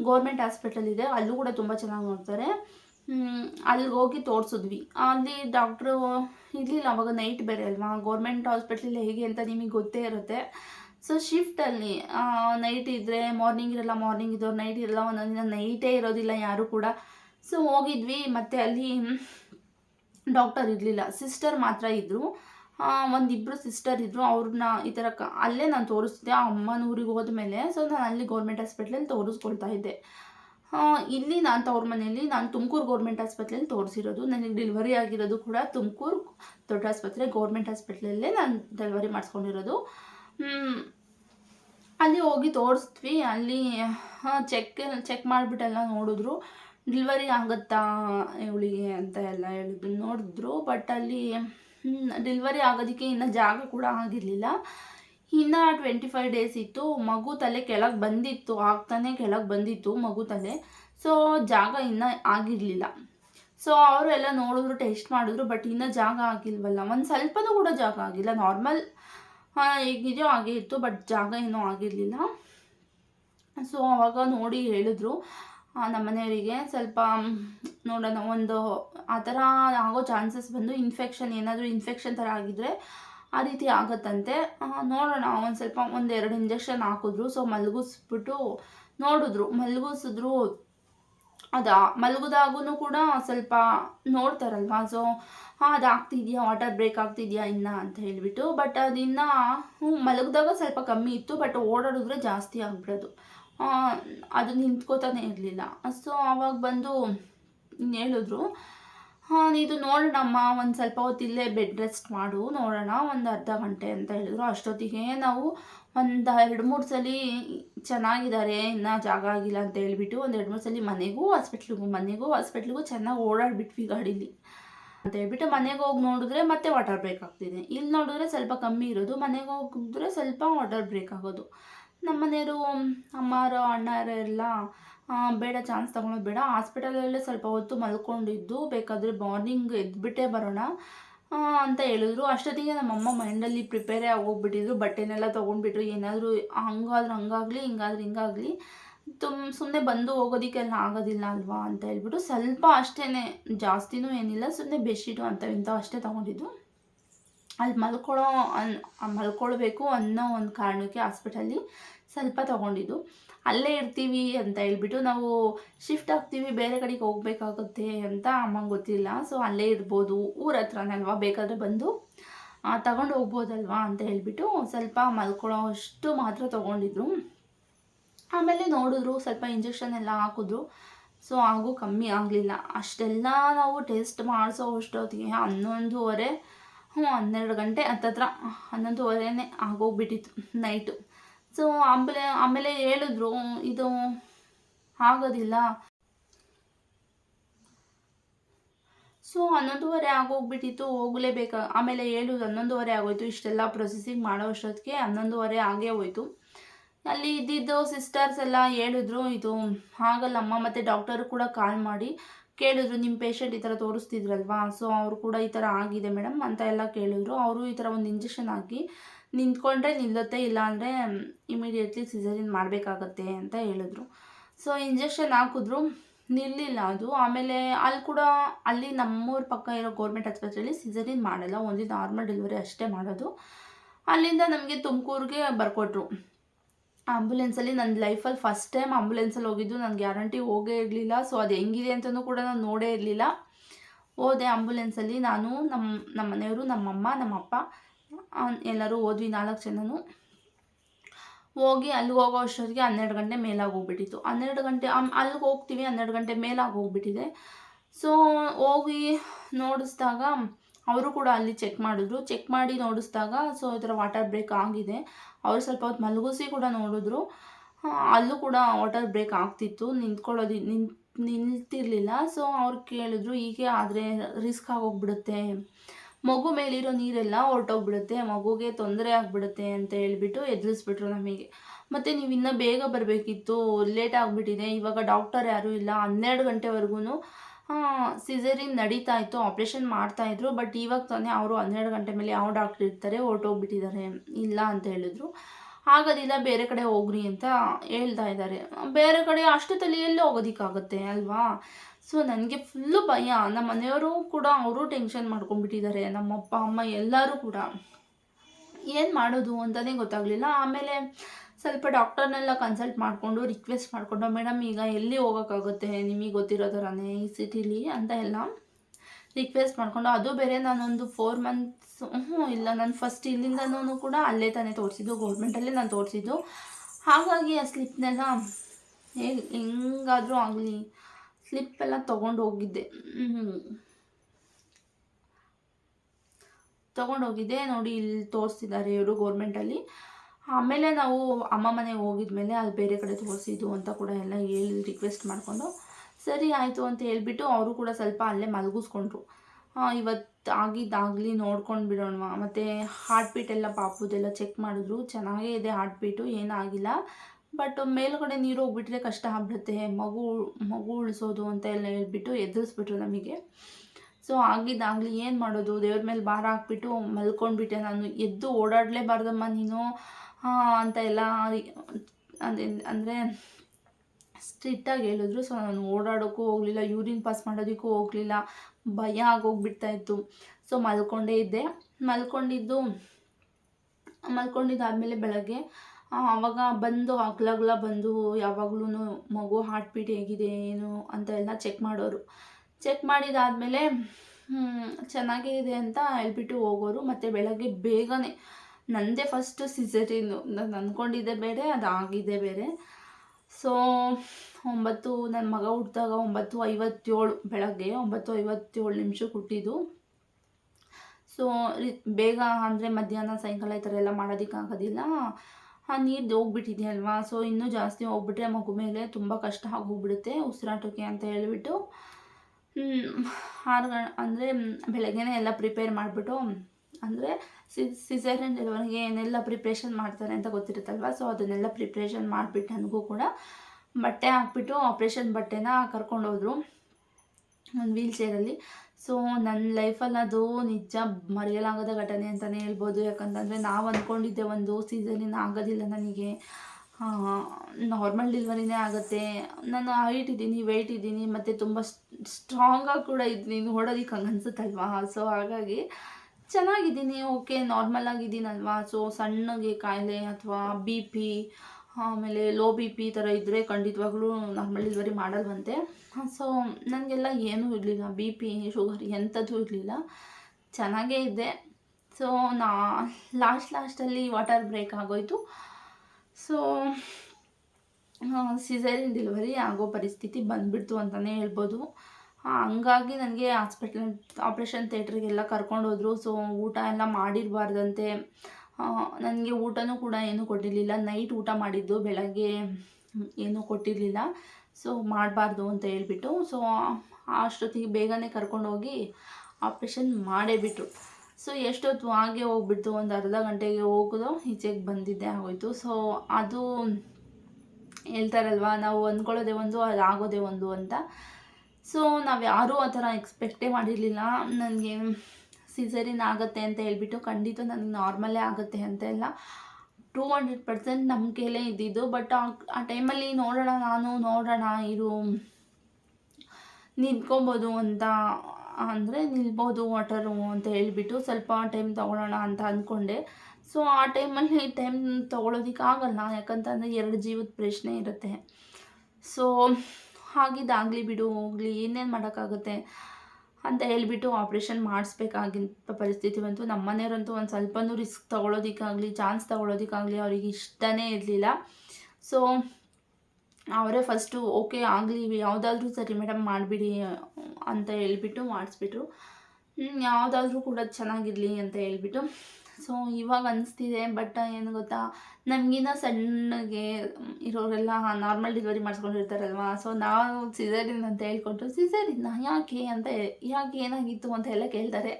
ಗೋರ್ಮೆಂಟ್ ಹಾಸ್ಪಿಟಲ್ ಇದೆ. ಅಲ್ಲೂ ಕೂಡ ತುಂಬ ಚೆನ್ನಾಗಿ ನೋಡ್ತಾರೆ. ಅಲ್ಲಿಗೆ ಹೋಗಿ ತೋರಿಸಿದ್ವಿ. ಅಲ್ಲಿ ಡಾಕ್ಟ್ರು ಇರಲಿಲ್ಲ, ಅವಾಗ ನೈಟ್ ಬೇರೆ ಅಲ್ವಾ? ಗೋರ್ಮೆಂಟ್ ಹಾಸ್ಪಿಟ್ಲಲ್ಲಿ ಹೇಗೆ ಅಂತ ನಿಮಗೆ ಗೊತ್ತೇ ಇರುತ್ತೆ. ಸೊ ಶಿಫ್ಟಲ್ಲಿ ನೈಟ್ ಇದ್ದರೆ ಮಾರ್ನಿಂಗ್ ಇರಲ್ಲ ಮಾರ್ನಿಂಗ್ ಇದ್ದವ್ರು ನೈಟ್ ಇರಲ್ಲ, ಒಂದೊಂದು ದಿನ ನೈಟೇ ಇರೋದಿಲ್ಲ ಯಾರೂ ಕೂಡ. ಸೊ ಹೋಗಿದ್ವಿ, ಮತ್ತು ಅಲ್ಲಿ ಡಾಕ್ಟರ್ ಇರಲಿಲ್ಲ. ಸಿಸ್ಟರ್ ಮಾತ್ರ ಇದ್ದರು ಒಂದಿಬ್ಬರು ಸಿಸ್ಟರ್ ಇದ್ದರು ಅವ್ರನ್ನ ಈ ಥರ ಕ, ಅಲ್ಲೇ ನಾನು ತೋರಿಸ್ತಿದ್ದೆ, ಆ ಅಮ್ಮನ ಊರಿಗೆ ಹೋದ್ಮೇಲೆ ಸೊ ನಾನು ಅಲ್ಲಿ ಗೌರ್ಮೆಂಟ್ ಹಾಸ್ಪಿಟ್ಲಲ್ಲಿ ತೋರಿಸ್ಕೊಳ್ತಾ ಇದ್ದೆ. ಇಲ್ಲಿ ನಾನು ತವ್ರ ಮನೆಯಲ್ಲಿ, ನಾನು ತುಮಕೂರು ಗೌರ್ಮೆಂಟ್ ಆಸ್ಪತ್ರೆಯಲ್ಲಿ ತೋರಿಸಿರೋದು. ನನಗೆ ಡೆಲಿವರಿ ಆಗಿರೋದು ಕೂಡ ತುಮಕೂರು ದೊಡ್ಡ ಆಸ್ಪತ್ರೆ ಗೌರ್ಮೆಂಟ್ ಹಾಸ್ಪಿಟ್ಲಲ್ಲೇ ನಾನು ಡೆಲಿವರಿ ಮಾಡಿಸ್ಕೊಂಡಿರೋದು. ಅಲ್ಲಿ ಹೋಗಿ ತೋರಿಸಿದ್ವಿ. ಅಲ್ಲಿ ಚೆಕ್ ಚೆಕ್ ಮಾಡಿಬಿಟ್ಟೆಲ್ಲ ನೋಡಿದ್ರು. ಡಿಲ್ವರಿ ಆಗುತ್ತಾ ಇವಳಿಗೆ ಅಂತ ಎಲ್ಲ ಹೇಳಿದ್ರು ನೋಡಿದ್ರು. ಬಟ್ ಅಲ್ಲಿ ಡಿಲ್ವರಿ ಆಗೋದಕ್ಕೆ ಇನ್ನು ಜಾಗ ಕೂಡ ಆಗಿರಲಿಲ್ಲ. ಇನ್ನು ಟ್ವೆಂಟಿ ಫೈವ್ ಡೇಸ್ ಇತ್ತು. ಮಗು ತಲೆ ಕೆಳಗೆ ಬಂದಿತ್ತು. ಆಗ್ತಾನೆ ಕೆಳಗೆ ಬಂದಿತ್ತು ಮಗು ತಲೆ. ಸೊ ಜಾಗ ಇನ್ನೂ ಆಗಿರಲಿಲ್ಲ. ಸೊ ಅವರು ಎಲ್ಲ ನೋಡಿದ್ರು ಟೆಸ್ಟ್ ಮಾಡಿದ್ರು. ಬಟ್ ಇನ್ನೂ ಜಾಗ ಆಗಿಲ್ವಲ್ಲ. ಒಂದು ಸ್ವಲ್ಪನೂ ಕೂಡ ಜಾಗ ಆಗಿಲ್ಲ. ನಾರ್ಮಲ್ ಹೇಗಿದೆಯೋ ಹಾಗೆ ಇತ್ತು ಬಟ್ ಜಾಗ ಏನೂ ಆಗಿರಲಿಲ್ಲ. ಸೊ ಅವಾಗ ನೋಡಿ ಹೇಳಿದ್ರು ನಮ್ಮನೆಯವರಿಗೆ ನಮ್ಮ ಮನೆಯವರಿಗೆ ಸ್ವಲ್ಪ ನೋಡೋಣ, ಒಂದು ಆ ಥರ ಆಗೋ ಚಾನ್ಸಸ್ ಬಂದು ಇನ್ಫೆಕ್ಷನ್ ಏನಾದರೂ ಇನ್ಫೆಕ್ಷನ್ ಥರ ಆಗಿದ್ರೆ ಆ ರೀತಿ ಆಗತ್ತಂತೆ. ನೋಡೋಣ, ಒಂದು ಸ್ವಲ್ಪ ಒಂದು ಎರಡು ಇಂಜೆಕ್ಷನ್ ಹಾಕಿದ್ರು. ಸೊ ಮಲಗಿಸ್ಬಿಟ್ಟು ನೋಡಿದ್ರು. ಮಲಗಿಸಿದ್ರು, ಅದು ಮಲಗಿದಾಗೂ ಕೂಡ ಸ್ವಲ್ಪ ನೋಡ್ತಾರಲ್ವಾ? ಸೊ ಹಾಂ ಅದು ವಾಟರ್ ಬ್ರೇಕ್ ಆಗ್ತಿದೆಯಾ ಇನ್ನ ಅಂತ ಹೇಳಿಬಿಟ್ಟು. ಬಟ್ ಅದಿನ್ನ ಹ್ಞೂ ಮಲಗಿದಾಗ ಸ್ವಲ್ಪ ಕಮ್ಮಿ ಇತ್ತು ಬಟ್ ಓಡಾಡಿದ್ರೆ ಜಾಸ್ತಿ ಆಗ್ಬಿಡೋದು. ಅದು ನಿಂತ್ಕೋತಾನೆ ಇರಲಿಲ್ಲ. ಸೊ ಆವಾಗ ಬಂದು ಹೇಳಿದ್ರು, ಹಾಂ, ಇದು ನೋಡೋಣಮ್ಮ, ಒಂದು ಸ್ವಲ್ಪ ಹೊತ್ತು ಇಲ್ಲೇ ಬೆಡ್ ರೆಸ್ಟ್ ಮಾಡು, ನೋಡೋಣ, ಒಂದು ಅರ್ಧ ಗಂಟೆ ಅಂತ ಹೇಳಿದ್ರು. ಅಷ್ಟೊತ್ತಿಗೆ ನಾವು ಒಂದು ಎರಡು ಮೂರು ಸಲ ಚೆನ್ನಾಗಿದ್ದಾರೆ, ಇನ್ನೂ ಜಾಗ ಆಗಿಲ್ಲ ಅಂತ ಹೇಳ್ಬಿಟ್ಟು ಒಂದು ಎರಡು ಮೂರು ಸಲ ಮನೆಗೂ ಹಾಸ್ಪಿಟ್ಲಿಗೂ ಮನೆಗೂ ಹಾಸ್ಪಿಟ್ಲಿಗೂ ಚೆನ್ನಾಗಿ ಓಡಾಡ್ಬಿಟ್ವಿ ಗಾಡೀಲಿ. ಅಂತ ಹೇಳ್ಬಿಟ್ಟು ಮನೆಗೆ ಹೋಗಿ ನೋಡಿದ್ರೆ ಮತ್ತೆ ವಾಟರ್ ಬ್ರೇಕ್ ಆಗ್ತಿದೆ. ಇಲ್ಲಿ ನೋಡಿದ್ರೆ ಸ್ವಲ್ಪ ಕಮ್ಮಿ ಇರೋದು, ಮನೆಗೆ ಹೋಗಿದ್ರೆ ಸ್ವಲ್ಪ ವಾಟರ್ ಬ್ರೇಕ್ ಆಗೋದು. ನಮ್ಮ ಮನೆಯವರು ಅಮ್ಮಾರು ಅಣ್ಣಾರು ಎಲ್ಲ ಬೇಡ ಚಾನ್ಸ್ ತಗೊಳೋದು ಬೇಡ. ಹಾಸ್ಪಿಟಲಲ್ಲೇ ಸ್ವಲ್ಪ ಹೊತ್ತು ಮಲ್ಕೊಂಡಿದ್ದು, ಬೇಕಾದರೆ ಮಾರ್ನಿಂಗ್ ಎದ್ಬಿಟ್ಟೇ ಬರೋಣ ಅಂತ ಹೇಳಿದ್ರು. ಅಷ್ಟೊತ್ತಿಗೆ ನಮ್ಮಮ್ಮ ಮೈಂಡಲ್ಲಿ ಪ್ರಿಪೇರೇ ಆಗೋಗ್ಬಿಟ್ಟಿದ್ರು ಬಟ್ಟೆನೆಲ್ಲ ತೊಗೊಂಡ್ಬಿಟ್ರು. ಏನಾದರೂ ಹಂಗಾದ್ರೆ ಹಂಗಾಗಲಿ, ಹಿಂಗಾದ್ರೆ ಹಿಂಗಾಗಲಿ. ತುಮ್ ಸುಮ್ಮನೆ ಬಂದು ಹೋಗೋದಕ್ಕೆಲ್ಲ ಆಗೋದಿಲ್ಲ ಅಲ್ವಾ ಅಂತ ಹೇಳ್ಬಿಟ್ಟು ಸ್ವಲ್ಪ ಅಷ್ಟೇ ಜಾಸ್ತಿನೂ ಏನಿಲ್ಲ ಸುಮ್ಮನೆ ಬೆಡ್ಶೀಟು ಅಂಥವು ಇಂಥವು ಅಷ್ಟೇ ತೊಗೊಂಡಿದ್ದು. ಅಲ್ಲಿ ಮಲ್ಕೊಳ್ಳೋ ಅನ್ ಮಲ್ಕೊಳ್ಬೇಕು ಅನ್ನೋ ಒಂದು ಕಾರಣಕ್ಕೆ ಹಾಸ್ಪಿಟಲ್ಲಿ ಸ್ವಲ್ಪ ತೊಗೊಂಡಿದ್ದು. ಅಲ್ಲೇ ಇರ್ತೀವಿ ಅಂತ ಹೇಳ್ಬಿಟ್ಟು ನಾವು ಶಿಫ್ಟ್ ಆಗ್ತೀವಿ, ಬೇರೆ ಕಡೆಗೆ ಹೋಗ್ಬೇಕಾಗುತ್ತೆ ಅಂತ ಅಮ್ಮಂಗೆ ಗೊತ್ತಿಲ್ಲ. ಸೊ, ಅಲ್ಲೇ ಇರ್ಬೋದು, ಊರ ಹತ್ರನೇ ಅಲ್ವಾ, ಬೇಕಾದರೆ ಬಂದು ತಗೊಂಡು ಹೋಗ್ಬೋದಲ್ವಾ ಅಂತ ಹೇಳ್ಬಿಟ್ಟು ಸ್ವಲ್ಪ ಮಲ್ಕೊಳ್ಳೋ ಅಷ್ಟು ಮಾತ್ರ ತೊಗೊಂಡಿದ್ರು. ಆಮೇಲೆ ನೋಡಿದ್ರು ಸ್ವಲ್ಪ ಇಂಜೆಕ್ಷನ್ ಎಲ್ಲ ಹಾಕಿದ್ರು. ಸೊ ಹಾಗೂ ಕಮ್ಮಿ ಆಗಲಿಲ್ಲ. ಅಷ್ಟೆಲ್ಲ ನಾವು ಟೆಸ್ಟ್ ಮಾಡಿಸೋ ಅಷ್ಟೊತ್ತಿಗೆ ಹನ್ನೊಂದುವರೆ ಹ್ಞೂ ಹನ್ನೆರಡು ಗಂಟೆ ಹತ್ತತ್ರ, ಹನ್ನೊಂದುವರೆನೇ ಆಗೋಗ್ಬಿಟ್ಟಿತ್ತು ನೈಟು ಸೊ ಆಮೇಲೆ ಆಮೇಲೆ ಹೇಳಿದ್ರು ಇದು ಆಗೋದಿಲ್ಲ. ಸೊ ಹನ್ನೊಂದುವರೆ ಆಗೋಗ್ಬಿಟ್ಟಿತ್ತು, ಹೋಗಲೇಬೇಕು? ಆಮೇಲೆ ಹೇಳುದು ಹನ್ನೊಂದುವರೆ ಆಗೋಯ್ತು, ಇಷ್ಟೆಲ್ಲ ಪ್ರೊಸೆಸಿಂಗ್ ಮಾಡೋ ಅಷ್ಟೊತ್ತಿಗೆ ಹನ್ನೊಂದುವರೆ ಆಗೇ ಹೋಯ್ತು. ಅಲ್ಲಿ ಇದ್ದಿದ್ದು ಸಿಸ್ಟರ್ಸ್ ಎಲ್ಲ ಹೇಳಿದ್ರು, ಇದು ಆಗಲ್ಲಮ್ಮ ಮತ್ತು ಡಾಕ್ಟರು ಕೂಡ ಕಾಲ್ ಮಾಡಿ ಕೇಳಿದ್ರು ನಿಮ್ಮ ಪೇಷಂಟ್ ಈ ಥರ ತೋರಿಸ್ತಿದ್ರಲ್ವಾ? ಸೊ ಅವರು ಕೂಡ ಈ ಥರ ಆಗಿದೆ ಮೇಡಮ್ ಅಂತ ಎಲ್ಲ ಕೇಳಿದ್ರು. ಅವರು ಈ ಥರ ಒಂದು ಇಂಜೆಕ್ಷನ್ ಹಾಕಿ ನಿಂತ್ಕೊಂಡ್ರೆ ನಿಲ್ಲುತ್ತೆ ಇಲ್ಲಾಂದರೆ ಇಮಿಡಿಯೇಟ್ಲಿ ಸಿಸರಿನ್ ಮಾಡಬೇಕಾಗತ್ತೆ ಅಂತ ಹೇಳಿದ್ರು. ಸೊ ಇಂಜೆಕ್ಷನ್ ಹಾಕಿದ್ರು, ನಿಲ್ಲಿಲ್ಲ ಅದು. ಆಮೇಲೆ ಅಲ್ಲಿ ಕೂಡ, ಅಲ್ಲಿ ನಮ್ಮೂರ ಪಕ್ಕ ಇರೋ ಗೌರ್ಮೆಂಟ್ ಆಸ್ಪತ್ರೆಯಲ್ಲಿ ಸಿಸರಿನ್ ಮಾಡಲ್ಲ ಒಂದು ನಾರ್ಮಲ್ ಡೆಲಿವರಿ ಅಷ್ಟೇ ಮಾಡೋದು. ಅಲ್ಲಿಂದ ನಮಗೆ ತುಮಕೂರಿಗೆ ಬರ್ಕೊಟ್ರು. ಆಂಬುಲೆನ್ಸಲ್ಲಿ ನನ್ನ ಲೈಫಲ್ಲಿ ಫಸ್ಟ್ ಟೈಮ್ ಆಂಬ್ಯುಲೆನ್ಸಲ್ಲಿ ಹೋಗಿದ್ದು, ನಾನು ಗ್ಯಾರಂಟಿ ಹೋಗೇ ಇರಲಿಲ್ಲ. ಸೊ ಅದು ಹೆಂಗಿದೆ ಅಂತಲೂ ಕೂಡ ನಾನು ನೋಡೇ ಇರಲಿಲ್ಲ. ಹೋದೆ ಆಂಬ್ಯುಲೆನ್ಸಲ್ಲಿ ನಾನು ನಮ್ಮ ನಮ್ಮ ಮನೆಯವರು ನಮ್ಮಮ್ಮ ನಮ್ಮಪ್ಪ ಎಲ್ಲರೂ ಹೋದ್ವಿ ನಾಲ್ಕು ಜನನು. ಹೋಗಿ ಅಲ್ಲಿಗೆ ಹೋಗೋ ಅಷ್ಟೊತ್ತಿಗೆ ಹನ್ನೆರಡು ಗಂಟೆ ಮೇಲಾಗಿ ಹೋಗ್ಬಿಟ್ಟಿತ್ತು. ಹನ್ನೆರಡು ಗಂಟೆ ಅಲ್ಲಿಗೆ ಹೋಗ್ತೀವಿ, ಹನ್ನೆರಡು ಗಂಟೆ ಮೇಲಾಗಿ ಹೋಗ್ಬಿಟ್ಟಿದೆ. ಸೊ ಹೋಗಿ ನೋಡಿಸ್ದಾಗ ಅವರು ಕೂಡ ಅಲ್ಲಿ ಚೆಕ್ ಮಾಡಿದ್ರು. ಚೆಕ್ ಮಾಡಿ ನೋಡಿಸ್ದಾಗ ಸೊ ಈ ಥರ ವಾಟರ್ ಬ್ರೇಕ್ ಆಗಿದೆ. ಅವರು ಸ್ವಲ್ಪ ಹೊತ್ತು ಮಲಗಿಸಿ ಕೂಡ ನೋಡಿದ್ರು. ಅಲ್ಲೂ ಕೂಡ ವಾಟರ್ ಬ್ರೇಕ್ ಆಗ್ತಿತ್ತು. ನಿಂತ್ಕೊಳ್ಳೋದು, ನಿಂತ್ ನಿಲ್ತಿರ್ಲಿಲ್ಲ ಸೊ ಅವ್ರು ಕೇಳಿದ್ರು, ಹೀಗೆ ಆದರೆ ರಿಸ್ಕ್ ಆಗೋಗ್ಬಿಡುತ್ತೆ. ಮಗು ಮೇಲಿರೋ ನೀರೆಲ್ಲ ಹೊರಟೋಗ್ಬಿಡುತ್ತೆ. ಮಗುಗೆ ತೊಂದರೆ ಆಗಿಬಿಡುತ್ತೆ ಅಂತ ಹೇಳ್ಬಿಟ್ಟು ಎದುರಿಸ್ಬಿಟ್ರು ನಮಗೆ. ಮತ್ತು ನೀವು ಇನ್ನೂ ಬೇಗ ಬರಬೇಕಿತ್ತು. ಲೇಟ್ ಆಗಿಬಿಟ್ಟಿದೆ. ಇವಾಗ ಡಾಕ್ಟರ್ ಯಾರೂ ಇಲ್ಲ. ಹನ್ನೆರಡು ಗಂಟೆವರೆಗೂ ಸಿಸರಿನ್ ನಡೀತಾ ಇತ್ತು, ಆಪ್ರೇಷನ್ ಮಾಡ್ತಾಯಿದ್ರು ಬಟ್ ಇವಾಗ ತಾನೇ ಅವರು ಹನ್ನೆರಡು ಗಂಟೆ ಮೇಲೆ ಯಾವ ಡಾಕ್ಟ್ರ್ ಇರ್ತಾರೆ, ಹೊರಟೋಗ್ಬಿಟ್ಟಿದ್ದಾರೆ, ಇಲ್ಲ ಅಂತ ಹೇಳಿದ್ರು. ಆಗೋದಿಲ್ಲ ಬೇರೆ ಕಡೆ ಹೋಗ್ರಿ ಅಂತ ಹೇಳ್ತಾ ಇದ್ದಾರೆ. ಬೇರೆ ಕಡೆ ಅಷ್ಟು ಎಲ್ಲಿ ಹೋಗೋದಿಕ್ಕಾಗುತ್ತೆ ಅಲ್ವಾ? ಸೊ, ನನಗೆ ಫುಲ್ಲು ಭಯ. ನಮ್ಮ ಮನೆಯವರು ಕೂಡ ಅವರು ಟೆನ್ಷನ್ ಮಾಡ್ಕೊಂಡ್ಬಿಟ್ಟಿದ್ದಾರೆ, ನಮ್ಮ ಅಪ್ಪ, ಅಮ್ಮ ಎಲ್ಲರೂ ಕೂಡ. ಏನು ಮಾಡೋದು ಅಂತಲೇ ಗೊತ್ತಾಗಲಿಲ್ಲ. ಆಮೇಲೆ ಸ್ವಲ್ಪ ಡಾಕ್ಟರ್ನೆಲ್ಲ ಕನ್ಸಲ್ಟ್ ಮಾಡಿಕೊಂಡು ರಿಕ್ವೆಸ್ಟ್ ಮಾಡಿಕೊಂಡು, ಮೇಡಮ್, ಈಗ ಎಲ್ಲಿ ಹೋಗೋಕ್ಕಾಗುತ್ತೆ? ನಿಮಗೆ ಗೊತ್ತಿರೋ ಥರನೇ ಈ ಸಿಟಿಲಿ, ಅಂತ ಎಲ್ಲ ರಿಕ್ವೆಸ್ಟ್ ಮಾಡಿಕೊಂಡು, ಅದು ಬೇರೆ, ನಾನೊಂದು ಫೋರ್ ಮಂತ್ಸ್ ಹ್ಞೂ ಇಲ್ಲ, ನಾನು ಫಸ್ಟ್ ಇಲ್ಲಿಂದನೂ ಕೂಡ ಅಲ್ಲೇ ತಾನೇ ತೋರಿಸಿದ್ದು, ಗೌರ್ಮೆಂಟಲ್ಲೇ ನಾನು ತೋರಿಸಿದ್ದು. ಹಾಗಾಗಿ ಆ ಸ್ಲಿಪ್ನೆಲ್ಲ ಹೇಗೆ, ಹೆಂಗಾದರೂ ಆಗಲಿ ಸ್ಲಿಪ್ ಎಲ್ಲ ತೊಗೊಂಡು ಹೋಗಿದ್ದೆ ತೊಗೊಂಡೋಗಿದ್ದೆ ನೋಡಿ ಇಲ್ಲಿ ತೋರಿಸ್ತಿದ್ದಾರೆ ಇವರು ಗೌರ್ಮೆಂಟಲ್ಲಿ. ಆಮೇಲೆ ನಾವು ಅಮ್ಮ ಮನೆಗೆ ಹೋಗಿದ್ಮೇಲೆ ಅಲ್ಲಿ ಬೇರೆ ಕಡೆ ತೋರಿಸಿದ್ದು ಅಂತ ಕೂಡ ಎಲ್ಲ ಹೇಳಿ ರಿಕ್ವೆಸ್ಟ್ ಮಾಡಿಕೊಂಡು, ಸರಿ ಆಯಿತು ಅಂತ ಹೇಳಿಬಿಟ್ಟು ಅವರು ಕೂಡ ಸ್ವಲ್ಪ ಅಲ್ಲೇ ಮಲಗಿಸ್ಕೊಂಡ್ರು. ಇವತ್ತು ಆಗಿದ್ದಾಗಲಿ ನೋಡ್ಕೊಂಡು ಬಿಡೋಣ ಮತ್ತು ಹಾರ್ಟ್ ಬೀಟ್ ಎಲ್ಲ ಪಾಪುದೆಲ್ಲ ಚೆಕ್ ಮಾಡಿದ್ರು. ಚೆನ್ನಾಗೇ ಇದೆ ಹಾರ್ಟ್ ಬೀಟು ಏನಾಗಿಲ್ಲ ಬಟ್ ಮೇಲುಗಡೆ ನೀರು ಹೋಗ್ಬಿಟ್ರೆ ಕಷ್ಟ ಆಗ್ಬಿಡುತ್ತೆ. ಮಗು ಮಗು ಉಳಿಸೋದು ಅಂತ ಎಲ್ಲ ಹೇಳ್ಬಿಟ್ಟು ಎದುರಿಸ್ಬಿಟ್ರು ನಮಗೆ. ಸೊ ಆಗಿದ್ದಾಗಲಿ ಏನು ಮಾಡೋದು? ದೇವ್ರ ಮೇಲೆ ಭಾರ ಹಾಕ್ಬಿಟ್ಟು ಮಲ್ಕೊಂಡ್ಬಿಟ್ಟೆ ನಾನು. ಎದ್ದು ಓಡಾಡಲೇಬಾರ್ದಮ್ಮ ನೀನು. ಅಂತ ಎಲ್ಲ ಅಂದರೆ ಸ್ಟ್ರಿಕ್ಟಾಗಿ ಹೇಳಿದ್ರು. ಸೊ ನಾನು ಓಡಾಡೋಕ್ಕೂ ಹೋಗಲಿಲ್ಲ ಯೂರಿನ್ ಪಾಸ್ ಮಾಡೋದಕ್ಕೂ ಹೋಗಲಿಲ್ಲ. ಭಯ ಆಗೋಗ್ಬಿಡ್ತಾ ಇತ್ತು. ಸೊ ಮಲ್ಕೊಂಡೇ ಇದ್ದೆ. ಮಲ್ಕೊಂಡಿದ್ದು ಮಲ್ಕೊಂಡಿದ್ದಾದಮೇಲೆ ಬೆಳಗ್ಗೆ ಆವಾಗ ಬಂದು ಹಗ್ಲಗ್ಲ ಬಂದು ಯಾವಾಗ್ಲೂ ಮಗು ಹಾರ್ಟ್ ಬೀಟ್ ಹೇಗಿದೆ, ಏನು ಅಂತ ಎಲ್ಲ ಚೆಕ್ ಮಾಡೋರು. ಚೆಕ್ ಮಾಡಿದಾದಮೇಲೆ ಚೆನ್ನಾಗೇ ಇದೆ ಅಂತ ಹೇಳ್ಬಿಟ್ಟು ಹೋಗೋರು. ಮತ್ತು ಬೆಳಗ್ಗೆ ಬೇಗನೆ ನನ್ನದೇ ಫಸ್ಟು ಸಿಸರಿನು ನಾನು ಅಂದ್ಕೊಂಡಿದ್ದೆ ಬೇರೆ ಆಗಿದೆ ಬೇರೆ. ಸೊ ಒಂಬತ್ತು ನನ್ನ ಮಗ ಹುಟ್ಟಿದಾಗ ಒಂಬತ್ತು ಐವತ್ತೇಳು, ಬೆಳಗ್ಗೆ ಒಂಬತ್ತು ಐವತ್ತೇಳು ನಿಮಿಷಕ್ಕೆ ಹುಟ್ಟಿದ್ದು. ಸೊ ಬೇಗ ಅಂದರೆ ಮಧ್ಯಾಹ್ನ, ಸಾಯಂಕಾಲ ಈ ಥರ ಎಲ್ಲ ಮಾಡೋದಕ್ಕಾಗೋದಿಲ್ಲ. ಆ, ನೀರು ಹೋಗ್ಬಿಟ್ಟಿದೆ ಅಲ್ವಾ? ಸೊ ಇನ್ನೂ ಜಾಸ್ತಿ ಹೋಗ್ಬಿಟ್ರೆ ಮಗು ಮೇಲೆ ತುಂಬ ಕಷ್ಟ ಆಗೋಗ್ಬಿಡುತ್ತೆ, ಉಸಿರಾಟಕ್ಕೆ ಅಂತ ಹೇಳಿಬಿಟ್ಟು. ಆರು ಗಂಟೆ ಅಂದರೆ ಬೆಳಗ್ಗೆನೇ ಎಲ್ಲ ಪ್ರಿಪೇರ್ ಮಾಡಿಬಿಟ್ಟು ಅಂದರೆ ಸಿಸೇರಿಯನ್ ಡೆಲಿವರಿಗೆ ಏನೆಲ್ಲ ಪ್ರಿಪ್ರೇಷನ್ ಮಾಡ್ತಾರೆ ಅಂತ ಗೊತ್ತಿರುತ್ತಲ್ವ? ಸೊ ಅದನ್ನೆಲ್ಲ ಪ್ರಿಪ್ರೇಷನ್ ಮಾಡಿಬಿಟ್ಟು ನನಗೂ ಕೂಡ ಬಟ್ಟೆ ಹಾಕ್ಬಿಟ್ಟು ಆಪ್ರೇಷನ್ ಬಟ್ಟೆನ ಕರ್ಕೊಂಡೋದ್ರು ಒಂದು ವೀಲ್ ಚೇರಲ್ಲಿ ಸೊ ನನ್ನ ಲೈಫಲ್ಲಿ ಅದು ನಿಜ ಮರೆಯಲಾಗದ ಘಟನೆ ಅಂತಲೇ ಹೇಳ್ಬೋದು. ಯಾಕಂತಂದರೆ ನಾವು ಅಂದ್ಕೊಂಡಿದ್ದೆ ಒಂದು ಸೀಸನಿನ ಆಗೋದಿಲ್ಲ ನನಗೆ. ನಾರ್ಮಲ್ ಡೆಲಿವರಿನೇ ಆಗುತ್ತೆ. ನಾನು ಹೈಟ್ ಇದ್ದೀನಿ ವೆಯ್ಟ್ ಇದ್ದೀನಿ, ಮತ್ತು ತುಂಬ ಸ್ಟ್ರಾಂಗಾಗಿ ಕೂಡ ಇದ್ದೀನಿ ನೋಡೋದಕ್ಕೆ ಹಂಗೆ ಅನಿಸುತ್ತಲ್ವಾ? ಸೊ ಹಾಗಾಗಿ ಚೆನ್ನಾಗಿದ್ದೀನಿ ಓಕೆ ನಾರ್ಮಲ್ ಆಗಿದ್ದೀನಲ್ವಾ? ಸೊ ಸಣ್ಣಗೆ ಕಾಯಿಲೆ ಅಥವಾ ಬಿ ಪಿ ಆಮೇಲೆ ಲೋ ಬಿ ಪಿ ಥರ ಇದ್ದರೆ ಖಂಡಿತವಾಗ್ಲೂ ನಾರ್ಮಲ್ ಡೆಲಿವರಿ ಮಾಡಲ್ವಂತೆ. ಸೊ ನನಗೆಲ್ಲ ಏನೂ ಇರಲಿಲ್ಲ. ಬಿ ಪಿ ಶುಗರ್ ಎಂಥದ್ದು ಇರಲಿಲ್ಲ. ಚೆನ್ನಾಗೇ ಇದ್ದೆ ಸೊ ನಾ ಲಾಸ್ಟ್ ಲಾಸ್ಟಲ್ಲಿ ವಾಟರ್ ಬ್ರೇಕ್ ಆಗೋಯ್ತು. ಸೊ ಸಿಸೇರಿಯನ್ ಡೆಲಿವರಿ ಆಗೋ ಪರಿಸ್ಥಿತಿ ಬಂದುಬಿಡ್ತು ಅಂತಲೇ ಹೇಳ್ಬೋದು. ಹಂಗಾಗಿ ನನಗೆ ಹಾಸ್ಪಿಟ್ಲ್ ಆಪ್ರೇಷನ್ ಕರ್ಕೊಂಡು ಕರ್ಕೊಂಡೋದ್ರು ಸೊ ಊಟ ಎಲ್ಲ ಮಾಡಿರಬಾರ್ದಂತೆ. ನನಗೆ ಊಟನೂ ಕೂಡ ಏನೂ ಕೊಟ್ಟಿರಲಿಲ್ಲ. ನೈಟ್ ಊಟ ಮಾಡಿದ್ದು, ಬೆಳಗ್ಗೆ ಏನೂ ಕೊಟ್ಟಿರಲಿಲ್ಲ. ಸೊ ಮಾಡಬಾರ್ದು ಅಂತ ಹೇಳ್ಬಿಟ್ಟು. ಸೊ ಅಷ್ಟೊತ್ತಿಗೆ ಬೇಗನೆ ಕರ್ಕೊಂಡೋಗಿ ಆಪ್ರೇಷನ್ ಮಾಡೇ ಬಿಟ್ರು. ಸೊ ಎಷ್ಟೊತ್ತು ಹಾಗೆ ಹೋಗ್ಬಿಡ್ತು? ಒಂದು ಅರ್ಧ ಗಂಟೆಗೆ ಹೋಗೋದು, ಈಚೆಗೆ ಬಂದಿದ್ದೆ ಆಗೋಯ್ತು. ಸೊ ಅದು ಹೇಳ್ತಾರಲ್ವ ನಾವು ಅಂದ್ಕೊಳ್ಳೋದೇ ಒಂದು ಅದು ಆಗೋದೇ ಒಂದು ಅಂತ. ಸೊ, ನಾವು ಯಾರೂ ಆ ಥರ ಎಕ್ಸ್ಪೆಕ್ಟೇ ಮಾಡಿರಲಿಲ್ಲ. ನನಗೆ ಸಿಸರಿನ್ ಆಗುತ್ತೆ ಅಂತ ಹೇಳ್ಬಿಟ್ಟು ಖಂಡಿತ ನನಗೆ ನಾರ್ಮಲೇ ಆಗುತ್ತೆ ಅಂತ ಎಲ್ಲ ಟೂ ಹಂಡ್ರೆಡ್ ಪರ್ಸೆಂಟ್ ನಂಬಿಕೆಯಲ್ಲೇ ಇದ್ದಿದ್ದು. ಬಟ್ ಆ ಟೈಮಲ್ಲಿ ನೋಡೋಣ, ನಾನು ನೋಡೋಣ, ಇರು, ನಿಂತ್ಕೊಬೋದು ಅಂತ ಅಂದರೆ ನಿಲ್ಬೋದು ವಾಟರು ಅಂತ ಹೇಳಿಬಿಟ್ಟು ಸ್ವಲ್ಪ ಟೈಮ್ ತೊಗೊಳೋಣ ಅಂತ ಅಂದ್ಕೊಂಡೆ ಸೊ ಆ ಟೈಮಲ್ಲಿ ಟೈಮ್ ತೊಗೊಳೋದಕ್ಕಾಗಲ್ಲ. ಯಾಕಂತಂದರೆ ಎರಡು ಜೀವದ ಪ್ರಶ್ನೆ ಇರುತ್ತೆ. ಸೊ ಹಾಗಿದ್ದಾಗಲಿ ಬಿಡು, ಹೋಗಲಿ, ಏನೇನು ಮಾಡೋಕ್ಕಾಗುತ್ತೆ ಅಂತ ಹೇಳಿಬಿಟ್ಟು ಆಪ್ರೇಷನ್ ಮಾಡಿಸ್ಬೇಕಾಗಿದ್ದ ಪರಿಸ್ಥಿತಿ ಬಂತು. ನಮ್ಮ ಮನೆಯವರಂತೂ ಒಂದು ಸ್ವಲ್ಪನೂ ರಿಸ್ಕ್ ತೊಗೊಳೋದಕ್ಕಾಗಲಿ ಚಾನ್ಸ್ ತೊಗೊಳೋದಕ್ಕಾಗಲಿ ಅವ್ರಿಗೆ ಇಷ್ಟನೇ ಇರಲಿಲ್ಲ. ಸೊ ಅವರೇ ಫಸ್ಟು ಓಕೆ ಆಗಲಿ, ಯಾವುದಾದ್ರೂ ಸರಿ ಮೇಡಮ್ ಮಾಡಿಬಿಡಿ ಅಂತ ಹೇಳಿಬಿಟ್ಟು ಮಾಡಿಸ್ಬಿಟ್ರು. ಯಾವುದಾದ್ರೂ ಕೂಡ ಚೆನ್ನಾಗಿರಲಿ ಅಂತ ಹೇಳ್ಬಿಟ್ಟು ಸೊ ಇವಾಗ ಅನಿಸ್ತಿದೆ ಬಟ್ ಏನು ಗೊತ್ತಾ? ನಮಗಿನ್ನ ಸಣ್ಣಗೆ ಇರೋರೆಲ್ಲ ನಾರ್ಮಲ್ ಡೆಲಿವರಿ ಮಾಡಿಸ್ಕೊಂಡಿರ್ತಾರಲ್ವ? ಸೊ ನಾವು ಸಿಸರಿನ್ ಅಂತ ಹೇಳ್ಕೊಟ್ಟು ಸಿಸರಿನ್ನ ಯಾಕೆ ಅಂತ ಯಾಕೆ ಏನಾಗಿತ್ತು ಅಂತ ಎಲ್ಲ ಕೇಳ್ತಾರೆ.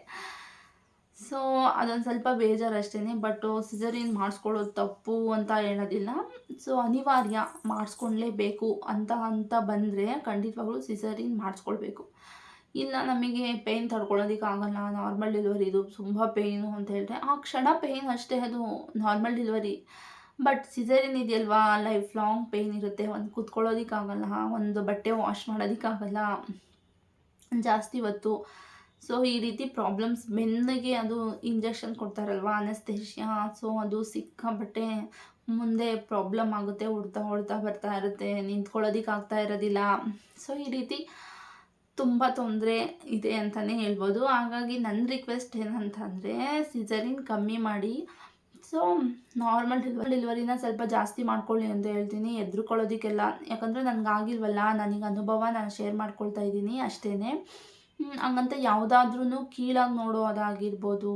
ಸೊ ಅದೊಂದು ಸ್ವಲ್ಪ ಬೇಜಾರು ಅಷ್ಟೇ ಬಟ್ ಸಿಸರಿನ್ ಮಾಡಿಸ್ಕೊಳ್ಳೋದು ತಪ್ಪು ಅಂತ ಹೇಳೋದಿಲ್ಲ. ಸೊ ಅನಿವಾರ್ಯ ಮಾಡಿಸ್ಕೊಳ್ಳೇಬೇಕು ಅಂತ ಅಂತ ಬಂದರೆ ಖಂಡಿತವಾಗ್ಲೂ ಸಿಸರಿನ್ ಮಾಡಿಸ್ಕೊಳ್ಬೇಕು. ಇಲ್ಲ, ನಮಗೆ ಪೇಯ್ನ್ ತಡ್ಕೊಳ್ಳೋದಕ್ಕಾಗಲ್ಲ ನಾರ್ಮಲ್ ಡೆಲಿವರಿದು ತುಂಬ ಪೇಯ್ನು ಅಂತ ಹೇಳಿದ್ರೆ, ಆ ಕ್ಷಣ ಪೇಯ್ನ್ ಅಷ್ಟೇ, ಅದು ನಾರ್ಮಲ್ ಡೆಲಿವರಿ ಬಟ್ ಸಿಸರಿನ್ ಇದೆಯಲ್ವಾ? ಲೈಫ್ ಲಾಂಗ್ ಪೇಯ್ನ್ ಇರುತ್ತೆ. ಒಂದು ಕೂತ್ಕೊಳ್ಳೋದಕ್ಕಾಗಲ್ಲ ಒಂದು ಬಟ್ಟೆ ವಾಶ್ ಮಾಡೋದಕ್ಕಾಗಲ್ಲ ಜಾಸ್ತಿ ಹೊತ್ತು. ಸೊ ಈ ರೀತಿ ಪ್ರಾಬ್ಲಮ್ಸ್ ಬೆನ್ನಿಗೆ ಅದು ಇಂಜೆಕ್ಷನ್ ಕೊಡ್ತಾರಲ್ವ ಅನಸ್ತೇಷ್ಯಾ ಸೊ ಅದು ಸಿಕ್ಕಾಬಟ್ಟೆ ಮುಂದೆ ಪ್ರಾಬ್ಲಮ್ ಆಗುತ್ತೆ, ಉಡ್ತಾ, ಹೊಡ್ತಾ ಬರ್ತಾ ಇರುತ್ತೆ, ನಿಂತ್ಕೊಳ್ಳೋದಕ್ಕೆ ಆಗ್ತಾ ಇರೋದಿಲ್ಲ. ಸೊ ಈ ರೀತಿ ತುಂಬ ತೊಂದರೆ ಇದೆ ಅಂತಲೇ ಹೇಳ್ಬೋದು. ಹಾಗಾಗಿ ನನ್ನ ರಿಕ್ವೆಸ್ಟ್ ಏನಂತಂದರೆ ಸಿಸರಿನ್ ಕಮ್ಮಿ ಮಾಡಿ. ಸೊ ನಾರ್ಮಲ್ ಡೆಲಿವರಿ ಡೆಲಿವರಿನ ಸ್ವಲ್ಪ ಜಾಸ್ತಿ ಮಾಡ್ಕೊಳ್ಳಿ ಅಂತ ಹೇಳ್ತೀನಿ. ಎದ್ರುಕೊಳ್ಳೋದಕ್ಕೆಲ್ಲ. ಯಾಕಂದರೆ ನನಗೆ ಆಗಿಲ್ವಲ್ಲ ನನಗೆ ಅನುಭವ ನಾನು ಶೇರ್ ಮಾಡ್ಕೊಳ್ತಾ ಇದ್ದೀನಿ ಅಷ್ಟೇ ಹಂಗಂತ ಯಾವುದಾದ್ರೂ ಕೀಳಾಗಿ ನೋಡೋದಾಗಿರ್ಬೋದು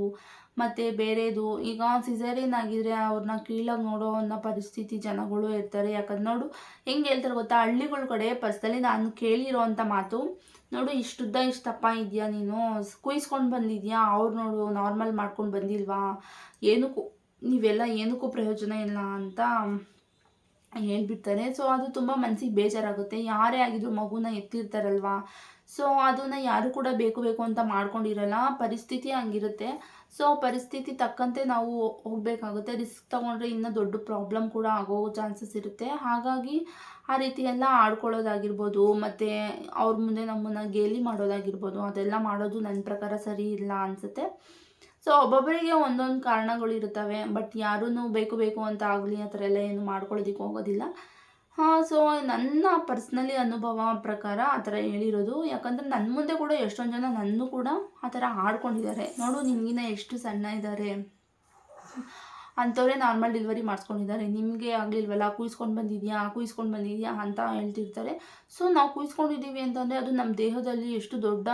ಮತ್ತು ಬೇರೆದು, ಈಗ ಸಿಸೇರಿಯನ್ ಆಗಿದ್ರೆ ಅವ್ರನ್ನ ಕೀಳಾಗಿ ನೋಡೋ ಅನ್ನೋ ಪರಿಸ್ಥಿತಿ ಜನಗಳು ಇರ್ತಾರೆ. ಯಾಕಂದ್ರೆ ನೋಡು, ಹೆಂಗೆ ಹೇಳ್ತಾರೆ ಗೊತ್ತಾ? ಹಳ್ಳಿಗಳ ಕಡೆ ಪರ್ಸ್ನಲಿ ನಾನು ಕೇಳಿರೋ ಅಂಥ ಮಾತು ನೋಡು, ಇಷ್ಟುದ್ದ ಇಷ್ಟು ದಪ್ಪ ಇದೆಯಾ ನೀನು? ಕುಯ್ಸ್ಕೊಂಡು ಬಂದಿದ್ಯಾ? ಅವ್ರು ನೋಡು ನಾರ್ಮಲ್ ಮಾಡ್ಕೊಂಡು ಬಂದಿಲ್ವಾ? ಏನಕ್ಕೂ, ನೀವೆಲ್ಲ ಏನಕ್ಕೂ ಪ್ರಯೋಜನ ಇಲ್ಲ ಅಂತ ಹೇಳ್ಬಿಡ್ತಾರೆ. ಸೊ ಅದು ತುಂಬ ಮನಸ್ಸಿಗೆ ಬೇಜಾರಾಗುತ್ತೆ. ಯಾರೇ ಆಗಿದ್ರು ಮಗುನ ಎತ್ತಿರ್ತಾರಲ್ವಾ? ಸೊ ಅದನ್ನು ಯಾರು ಕೂಡ ಬೇಕು ಬೇಕು ಅಂತ ಮಾಡ್ಕೊಂಡಿರಲ್ಲ, ಪರಿಸ್ಥಿತಿ ಹಂಗಿರುತ್ತೆ. ಸೊ ಪರಿಸ್ಥಿತಿ ತಕ್ಕಂತೆ ನಾವು ಹೋಗಬೇಕಾಗುತ್ತೆ. ರಿಸ್ಕ್ ತೊಗೊಂಡ್ರೆ ಇನ್ನೂ ದೊಡ್ಡ ಪ್ರಾಬ್ಲಮ್ ಕೂಡ ಆಗೋ ಚಾನ್ಸಸ್ ಇರುತ್ತೆ. ಹಾಗಾಗಿ ಆ ರೀತಿ ಎಲ್ಲ ಆಡ್ಕೊಳ್ಳೋದಾಗಿರ್ಬೋದು, ಮತ್ತು ಅವ್ರ ಮುಂದೆ ನಮ್ಮನ್ನು ಗೇಲಿ ಮಾಡೋದಾಗಿರ್ಬೋದು, ಅದೆಲ್ಲ ಮಾಡೋದು ನನ್ನ ಪ್ರಕಾರ ಸರಿ ಇಲ್ಲ ಅನಿಸುತ್ತೆ. ಸೊ ಒಬ್ಬೊಬ್ಬರಿಗೆ ಒಂದೊಂದು ಕಾರಣಗಳು ಇರ್ತವೆ ಬಟ್ ಯಾರೂ ಬೇಕು ಬೇಕು ಅಂತ ಆಗಲಿ, ಆ ಥರ ಎಲ್ಲ ಏನು ಮಾಡ್ಕೊಳ್ಳೋದಕ್ಕೆ ಹೋಗೋದಿಲ್ಲ. ಹಾಂ ಸೊ ನನ್ನ ಪರ್ಸ್ನಲಿ ಅನುಭವ ಪ್ರಕಾರ ಆ ಥರ ಹೇಳಿರೋದು. ಯಾಕಂದರೆ ನನ್ನ ಮುಂದೆ ಕೂಡ ಎಷ್ಟೊಂದು ಜನ ನನ್ನೂ ಕೂಡ ಆ ಥರ ಆಡ್ಕೊಂಡಿದ್ದಾರೆ. ನೋಡು, ನಿಮಗಿನ್ನ ಎಷ್ಟು ಸಣ್ಣ ಇದ್ದಾರೆ. ಅಂಥವ್ರೇ ನಾರ್ಮಲ್ ಡೆಲಿವರಿ ಮಾಡಿಸ್ಕೊಂಡಿದ್ದಾರೆ. ನಿಮಗೆ ಆಗಲಿಲ್ವಲ್ಲ, ಕುಯ್ಸ್ಕೊಂಡು ಬಂದಿದೆಯಾ ಕುಯ್ಸ್ಕೊಂಡು ಬಂದಿದೆಯಾ ಅಂತ ಹೇಳ್ತಿರ್ತಾರೆ. ಸೊ ನಾವು ಕೂಯಿಸ್ಕೊಂಡಿದ್ದೀವಿ ಅಂತಂದರೆ ಅದು ನಮ್ಮ ದೇಹದಲ್ಲಿ ಎಷ್ಟು ದೊಡ್ಡ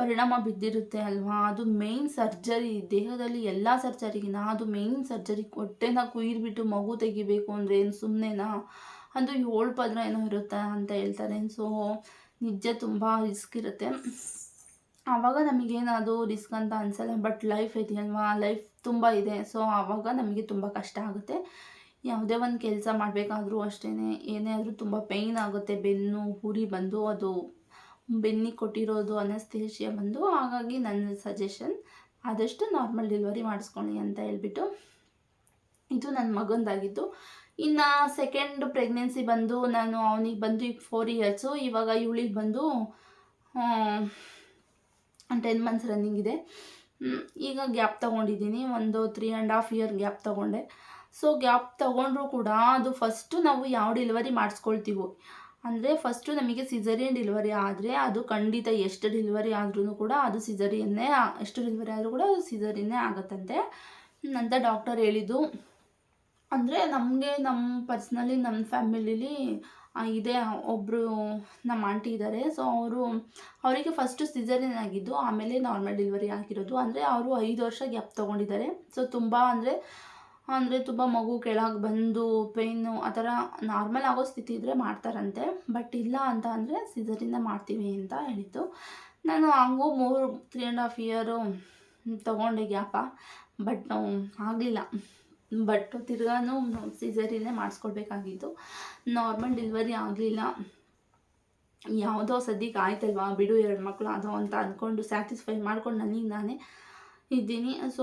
ಪರಿಣಾಮ ಬಿದ್ದಿರುತ್ತೆ ಅಲ್ವಾ? ಅದು ಮೇನ್ ಸರ್ಜರಿ ದೇಹದಲ್ಲಿ ಎಲ್ಲ ಸರ್ಜರಿಗಿನ ಅದು ಮೇನ್ ಸರ್ಜರಿ ಹೊಟ್ಟೆನ ಕುಯ್ದುಬಿಟ್ಟು ಮಗು ತೆಗಿಬೇಕು ಅಂದರೆ ಏನು ಸುಮ್ಮನೆನಾ ಅದು ಏಳು ಪದ್ರ ಏನೋ ಇರುತ್ತೆ ಅಂತ ಹೇಳ್ತಾರೆ. ಸೊ ನಿಜ ತುಂಬ ರಿಸ್ಕ್ ಇರುತ್ತೆ. ಆವಾಗ ನಮಗೇನದು ರಿಸ್ಕ್ ಅಂತ ಅನ್ಸಲ್ಲ. ಬಟ್ ಲೈಫ್ ಇದೆಯಲ್ವಾ ಲೈಫ್ ತುಂಬ ಇದೆ. ಸೊ ಆವಾಗ ನಮಗೆ ತುಂಬ ಕಷ್ಟ ಆಗುತ್ತೆ. ಯಾವುದೇ ಒಂದು ಕೆಲಸ ಮಾಡಬೇಕಾದ್ರೂ ಅಷ್ಟೇ ಏನೇ ಆದರೂ ತುಂಬ ಪೇಯ್ನ್ ಆಗುತ್ತೆ. ಬೆನ್ನು, ಉರಿ ಬಂದು ಅದು ಬೆನ್ನಿಗೆ ಕೊಟ್ಟಿರೋದು ಅನಸ್ತೇಶಿಯ ಬಂದು, ಹಾಗಾಗಿ ನನ್ನ ಸಜೆಷನ್ ಆದಷ್ಟು ನಾರ್ಮಲ್ ಡೆಲಿವರಿ ಮಾಡಿಸ್ಕೊಳ್ಳಿ ಅಂತ ಹೇಳ್ಬಿಟ್ಟು ಇದು ನನ್ನ ಮಗಂದಾಗಿದ್ದು. ಇನ್ನು ಸೆಕೆಂಡ್ ಪ್ರೆಗ್ನೆನ್ಸಿ ಬಂದು ನಾನು ಅವನಿಗೆ ಬಂದು ಈಗ ಫೋರ್ ಇಯರ್ಸು ಇವಾಗ ಇವಳಿಗೆ ಬಂದು ಟೆನ್ ಮಂತ್ಸ್ ರನ್ನಿಂಗ್ ಇದೆ. ಈಗ ಗ್ಯಾಪ್ ತೊಗೊಂಡಿದ್ದೀನಿ, ಒಂದು three and half year gap ತೊಗೊಂಡೆ. ಸೊ ಗ್ಯಾಪ್ ತೊಗೊಂಡ್ರೂ ಕೂಡ ಅದು ಫಸ್ಟು ನಾವು ಯಾವ ಡೆಲಿವರಿ ಮಾಡಿಸ್ಕೊಳ್ತೀವೋ ಅಂದರೆ ಫಸ್ಟು ನಮಗೆ ಸಿಸರಿಯನ್ ಡೆಲಿವರಿ ಆದರೆ ಅದು ಖಂಡಿತ ಎಷ್ಟು ಡೆಲಿವರಿ ಆದ್ರೂ ಕೂಡ ಅದು ಸಿಸರಿಯನ್ನೇ ಎಷ್ಟು ಡೆಲಿವರಿ ಆದರೂ ಕೂಡ ಅದು ಸಿಸರಿಯನ್ನೇ ಆಗುತ್ತಂತೆ. ಅಂತ ಡಾಕ್ಟರ್ ಹೇಳಿದ್ದು, ಅಂದರೆ ನಮಗೆ ನಮ್ಮ ಪರ್ಸ್ನಲಿ ನಮ್ಮ ಫ್ಯಾಮಿಲಿಲಿ ಇದೆ ಒಬ್ಬರು ನಮ್ಮ ಆಂಟಿ ಇದ್ದಾರೆ ಸೊ ಅವರು, ಅವರಿಗೆ ಫಸ್ಟು ಸಿಸರಿಯನ್ ಆಗಿದ್ದು, ಆಮೇಲೆ ನಾರ್ಮಲ್ ಡೆಲಿವರಿ ಆಗಿರೋದು. ಅಂದರೆ ಅವರು ಐದು ವರ್ಷ ಗ್ಯಾಪ್ ತೊಗೊಂಡಿದ್ದಾರೆ. ಸೊ ತುಂಬ ಅಂದರೆ ಅಂದರೆ ತುಂಬ ಮಗು ಕೆಳಗೆ ಬಂದು ಪೇಯ್ನು ಆ ಥರ ನಾರ್ಮಲ್ ಆಗೋ ಸ್ಥಿತಿ ಇದ್ದರೆ ಮಾಡ್ತಾರಂತೆ. ಬಟ್ ಇಲ್ಲ ಅಂತ ಅಂದರೆ ಸಿಸರಿಂದ ಮಾಡ್ತೀವಿ ಅಂತ ಹೇಳಿದ್ದು. ನಾನು ಹಂಗೂ ಮೂರು ತ್ರೀ ಆ್ಯಂಡ್ ಹಾಫ್ ಇಯರು ತೊಗೊಂಡೆ ಗ್ಯಾಪ. ಬಟ್ ಆಗಲಿಲ್ಲ. ಬಟ್ ತಿರ್ಗಾನು ಸಿಸರಿನೇ ಮಾಡಿಸ್ಕೊಳ್ಬೇಕಾಗಿತ್ತು ನಾರ್ಮಲ್ ಡೆಲಿವರಿ ಆಗಲಿಲ್ಲ. ಯಾವುದೋ ಸದ್ಯಕ್ಕೆ ಆಯ್ತಲ್ವಾ ಬಿಡು ಎರಡು ಮಕ್ಕಳು ಅದು ಅಂತ ಅಂದ್ಕೊಂಡು ಸ್ಯಾಟಿಸ್ಫೈ ಮಾಡ್ಕೊಂಡು ನನಗೆ ನಾನೇ ಇದ್ದೀನಿ. ಸೊ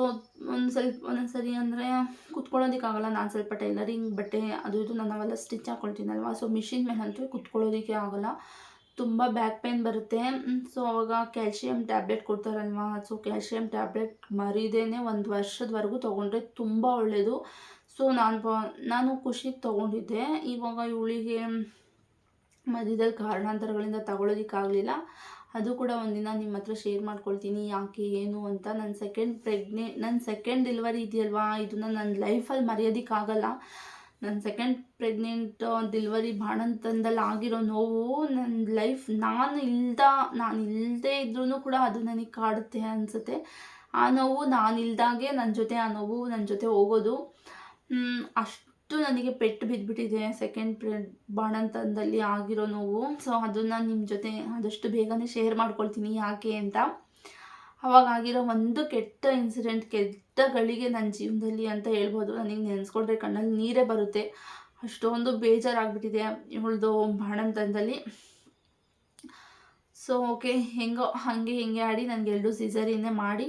ಒಂದು ಸ್ವಲ್ಪ, ಒಂದೊಂದು ಸರಿ ಅಂದರೆ ಕುತ್ಕೊಳ್ಳೋದಕ್ಕಾಗಲ್ಲ. ನಾನು ಸ್ವಲ್ಪ ಟೈಲರಿಂಗ್ ಬಟ್ಟೆ ಅದು ಇದು ನಾನು ಅವೆಲ್ಲ ಸ್ಟಿಚ್ ಹಾಕ್ಕೊಳ್ತೀನಲ್ವ ಸೊ ಮಿಷಿನ್ ಮೇಲೆ ಅಂತೂ ಕುತ್ಕೊಳ್ಳೋದಕ್ಕೆ ಆಗಲ್ಲ. ತುಂಬ ಬ್ಯಾಕ್ ಪೇನ್ ಬರುತ್ತೆ. ಸೊ ಅವಾಗ ಕ್ಯಾಲ್ಶಿಯಂ ಟ್ಯಾಬ್ಲೆಟ್ ಕೊಡ್ತಾರಲ್ವಾ? ಸೊ ಕ್ಯಾಲ್ಶಿಯಂ ಟ್ಯಾಬ್ಲೆಟ್ ಮರಿದೇನೆ ಒಂದು ವರ್ಷದವರೆಗೂ ತೊಗೊಂಡ್ರೆ ತುಂಬ ಒಳ್ಳೆಯದು ಸೊ ನಾನು ನಾನು ಖುಷಿಗೆ ತೊಗೊಂಡಿದ್ದೆ. ಇವಾಗ ಇವಳಿಗೆ ಮಧ್ಯದಲ್ಲಿ ಕಾರಣಾಂತರಗಳಿಂದ ತಗೊಳ್ಳೋದಕ್ಕಾಗಲಿಲ್ಲ ಅದು ಕೂಡ ಒಂದಿನ ನಿಮ್ಮ ಹತ್ರ ಶೇರ್ ಮಾಡ್ಕೊಳ್ತೀನಿ ಯಾಕೆ ಏನು ಅಂತ. ನನ್ನ ಸೆಕೆಂಡ್ ಪ್ರೆಗ್ನೆ ನನ್ನ ಸೆಕೆಂಡ್ ಡೆಲಿವರಿ ಇದೆಯಲ್ವಾ? ಇದನ್ನ ನನ್ನ ಲೈಫಲ್ಲಿ ಮರೆಯೋದಕ್ಕಾಗಲ್ಲ ನನ್ನ ಸೆಕೆಂಡ್ ಪ್ರೆಗ್ನೆಂಟ್ ಡೆಲಿವರಿ ಬಾಣಂತನದಲ್ಲಿ ಆಗಿರೋ ನೋವು ನನ್ನ ಲೈಫ್ ನಾನು ಇಲ್ದ ನಾನು ಇಲ್ಲದೆ ಇದ್ರೂ ಕೂಡ ಅದು ನನಗೆ ಕಾಡುತ್ತೆ ಅನಿಸುತ್ತೆ. ಆ ನೋವು ನಾನು ಇಲ್ದಾಗೆ ನನ್ನ ಜೊತೆ ಆ ನೋವು ನನ್ನ ಜೊತೆ ಹೋಗೋದು. ಮ್, ಅಷ್ಟು ನನಗೆ ಪೆಟ್ಟು ಬಿದ್ದುಬಿಟ್ಟಿದೆ ಸೆಕೆಂಡ್ ಪ್ರೆ ಬಾಣಂತನದಲ್ಲಿ ಆಗಿರೋ ನೋವು. ಸೊ ಅದನ್ನು ನಿಮ್ಮ ಜೊತೆ ಆದಷ್ಟು ಬೇಗನೆ ಶೇರ್ ಮಾಡ್ಕೊಳ್ತೀನಿ ಯಾಕೆ ಅಂತ. ಅವಾಗ ಆಗಿರೋ ಒಂದು ಕೆಟ್ಟ ಇನ್ಸಿಡೆಂಟ್ ಕೆಟ್ಟ ಗಳಿಗೆ ನನ್ನ ಜೀವನದಲ್ಲಿ ಅಂತ ಹೇಳ್ಬೋದು. ನನಗೆ ನೆನೆಸ್ಕೊಂಡ್ರೆ ಕಣ್ಣಲ್ಲಿ ನೀರೇ ಬರುತ್ತೆ. ಅಷ್ಟೊಂದು ಬೇಜಾರಾಗ್ಬಿಟ್ಟಿದೆ ಇವಳ್ದು ಬಾಣಂತನದಲ್ಲಿ. ಸೊ ಓಕೆ ಹೆಂಗೋ ಹಾಗೆ ಹಿಂಗೆ ಆಡಿ ನನಗೆ ಎರಡು ಸಿಸರಿನೇ ಮಾಡಿ.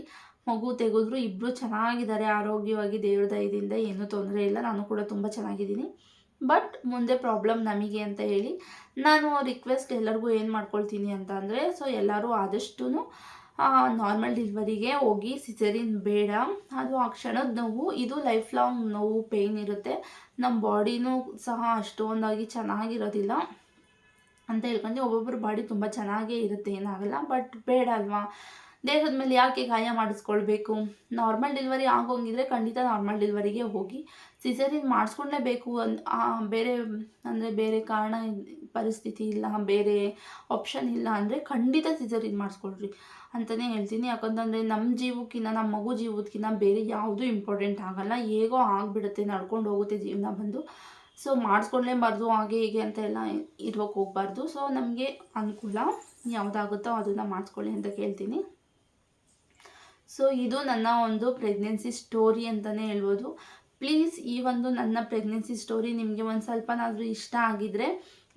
ಮಗು ತೆಗೆದ್ರು ಇಬ್ಬರು ಚೆನ್ನಾಗಿದ್ದಾರೆ, ಆರೋಗ್ಯವಾಗಿ ದೇವ್ರ ದಯದಿಂದ ಏನೂ ತೊಂದರೆ ಇಲ್ಲ, ನಾನು ಕೂಡ ತುಂಬ ಚೆನ್ನಾಗಿದ್ದೀನಿ. ಬಟ್ ಮುಂದೆ ಪ್ರಾಬ್ಲಮ್ ನಮಗೆ ಅಂತ ಹೇಳಿ ನಾನು ರಿಕ್ವೆಸ್ಟ್ ಎಲ್ಲರಿಗೂ ಏನು ಮಾಡ್ಕೊಳ್ತೀನಿ ಅಂತ ಅಂದರೆ, ಸೊ ಎಲ್ಲರೂ ಆದಷ್ಟು ನಾರ್ಮಲ್ ಡೆಲಿವರಿಗೆ ಹೋಗಿ ಸಿಸರಿನ್ ಬೇಡ. ಅದು ಆ ಕ್ಷಣದ ನೋವು, ಇದು ಲೈಫ್ ಲಾಂಗ್ ನೋವು ಪೇಯ್ನ್ ಇರುತ್ತೆ. ನಮ್ಮ ಬಾಡಿನೂ ಸಹ ಅಷ್ಟೊಂದಾಗಿ ಚೆನ್ನಾಗಿರೋದಿಲ್ಲ ಅಂತ ಹೇಳ್ಕೊಂಡು ಒಬ್ಬೊಬ್ಬರ ಬಾಡಿ ತುಂಬ ಚೆನ್ನಾಗೇ ಇರುತ್ತೆ, ಏನಾಗಲ್ಲ. ಬಟ್ ಬೇಡ ಅಲ್ವಾ? ದೇಹದ ಮೇಲೆ ಯಾಕೆ ಗಾಯ ಮಾಡಿಸ್ಕೊಳ್ಬೇಕು? ನಾರ್ಮಲ್ ಡೆಲಿವರಿ ಆಗೋಂಗಿದ್ರೆ ಖಂಡಿತ ನಾರ್ಮಲ್ ಡೆಲಿವರಿಗೆ ಹೋಗಿ ಸಿಸರಿನ್ ಮಾಡಿಸ್ಕೊಳ್ಲೇಬೇಕು ಬೇರೆ, ಅಂದರೆ ಬೇರೆ ಕಾರಣ ಪರಿಸ್ಥಿತಿ ಇಲ್ಲ, ಬೇರೆ ಆಪ್ಷನ್ ಇಲ್ಲ ಅಂದರೆ ಖಂಡಿತ ಸಿಸರಿನ್ ಮಾಡಿಸ್ಕೊಳ್ರಿ ಅಂತಲೇ ಹೇಳ್ತೀನಿ. ಯಾಕಂತಂದರೆ ನಮ್ಮ ಜೀವಕ್ಕಿಂತ ನಮ್ಮ ಮಗು ಜೀವಕ್ಕಿಂತ ಬೇರೆ ಯಾವುದೂ ಇಂಪಾರ್ಟೆಂಟ್ ಆಗಲ್ಲ. ಹೇಗೋ ಆಗಿಬಿಡುತ್ತೆ, ನಡ್ಕೊಂಡು ಹೋಗುತ್ತೆ ಜೀವನ ಬಂದು. ಸೊ ಮಾಡಿಸ್ಕೊಳ್ಲೇಬಾರ್ದು, ಹಾಗೆ ಹೀಗೆ ಅಂತ ಎಲ್ಲ ಇರೋಕ್ಕೆ ಹೋಗ್ಬಾರ್ದು. ಸೊ ನಮಗೆ ಅನುಕೂಲ ಯಾವುದಾಗುತ್ತೋ ಅದನ್ನು ಮಾಡಿಸ್ಕೊಳ್ಳಿ ಅಂತ ಕೇಳ್ತೀನಿ. ಸೊ ಇದು ನನ್ನ ಒಂದು ಪ್ರೆಗ್ನೆನ್ಸಿ ಸ್ಟೋರಿ ಅಂತಲೇ ಹೇಳ್ಬೋದು. ಪ್ಲೀಸ್ ಈ ಒಂದು ನನ್ನ ಪ್ರೆಗ್ನೆನ್ಸಿ ಸ್ಟೋರಿ ನಿಮಗೆ ಒಂದು ಸ್ವಲ್ಪನಾದರೂ ಇಷ್ಟ ಆಗಿದರೆ,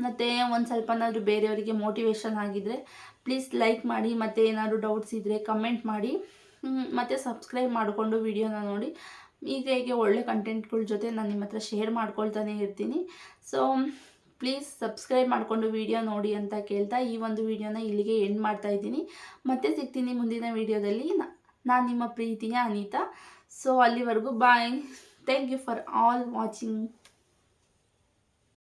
ಮತ್ತು ಒಂದು ಸ್ವಲ್ಪನಾದರೂ ಬೇರೆಯವರಿಗೆ ಮೋಟಿವೇಶನ್ ಆಗಿದರೆ ಪ್ಲೀಸ್ ಲೈಕ್ ಮಾಡಿ, ಮತ್ತು ಏನಾದರೂ ಡೌಟ್ಸ್ ಇದ್ದರೆ ಕಮೆಂಟ್ ಮಾಡಿ. ಮತ್ತು ಸಬ್ಸ್ಕ್ರೈಬ್ ಮಾಡಿಕೊಂಡು ವಿಡಿಯೋನ ನೋಡಿ. ಈಗ ಹೇಗೆ ಒಳ್ಳೆ ಕಂಟೆಂಟ್ಗಳ ಜೊತೆ ನಾನು ನಿಮ್ಮ ಹತ್ರ ಶೇರ್ ಮಾಡ್ಕೊಳ್ತಾನೆ ಇರ್ತೀನಿ. ಸೊ ಪ್ಲೀಸ್ ಸಬ್ಸ್ಕ್ರೈಬ್ ಮಾಡಿಕೊಂಡು ವಿಡಿಯೋ ನೋಡಿ ಅಂತ ಕೇಳ್ತಾ ಈ ಒಂದು ವಿಡಿಯೋನ ಇಲ್ಲಿಗೆ ಎಂಡ್ ಮಾಡ್ತಾ ಇದ್ದೀನಿ. ಮತ್ತೆ ಸಿಗ್ತೀನಿ ಮುಂದಿನ ವಿಡಿಯೋದಲ್ಲಿ ನಾನು ನಿಮ್ಮ ಪ್ರೀತಿಯ ಅನಿತಾ. ಸೊ ಅಲ್ಲಿವರೆಗೂ bye thank you for all watching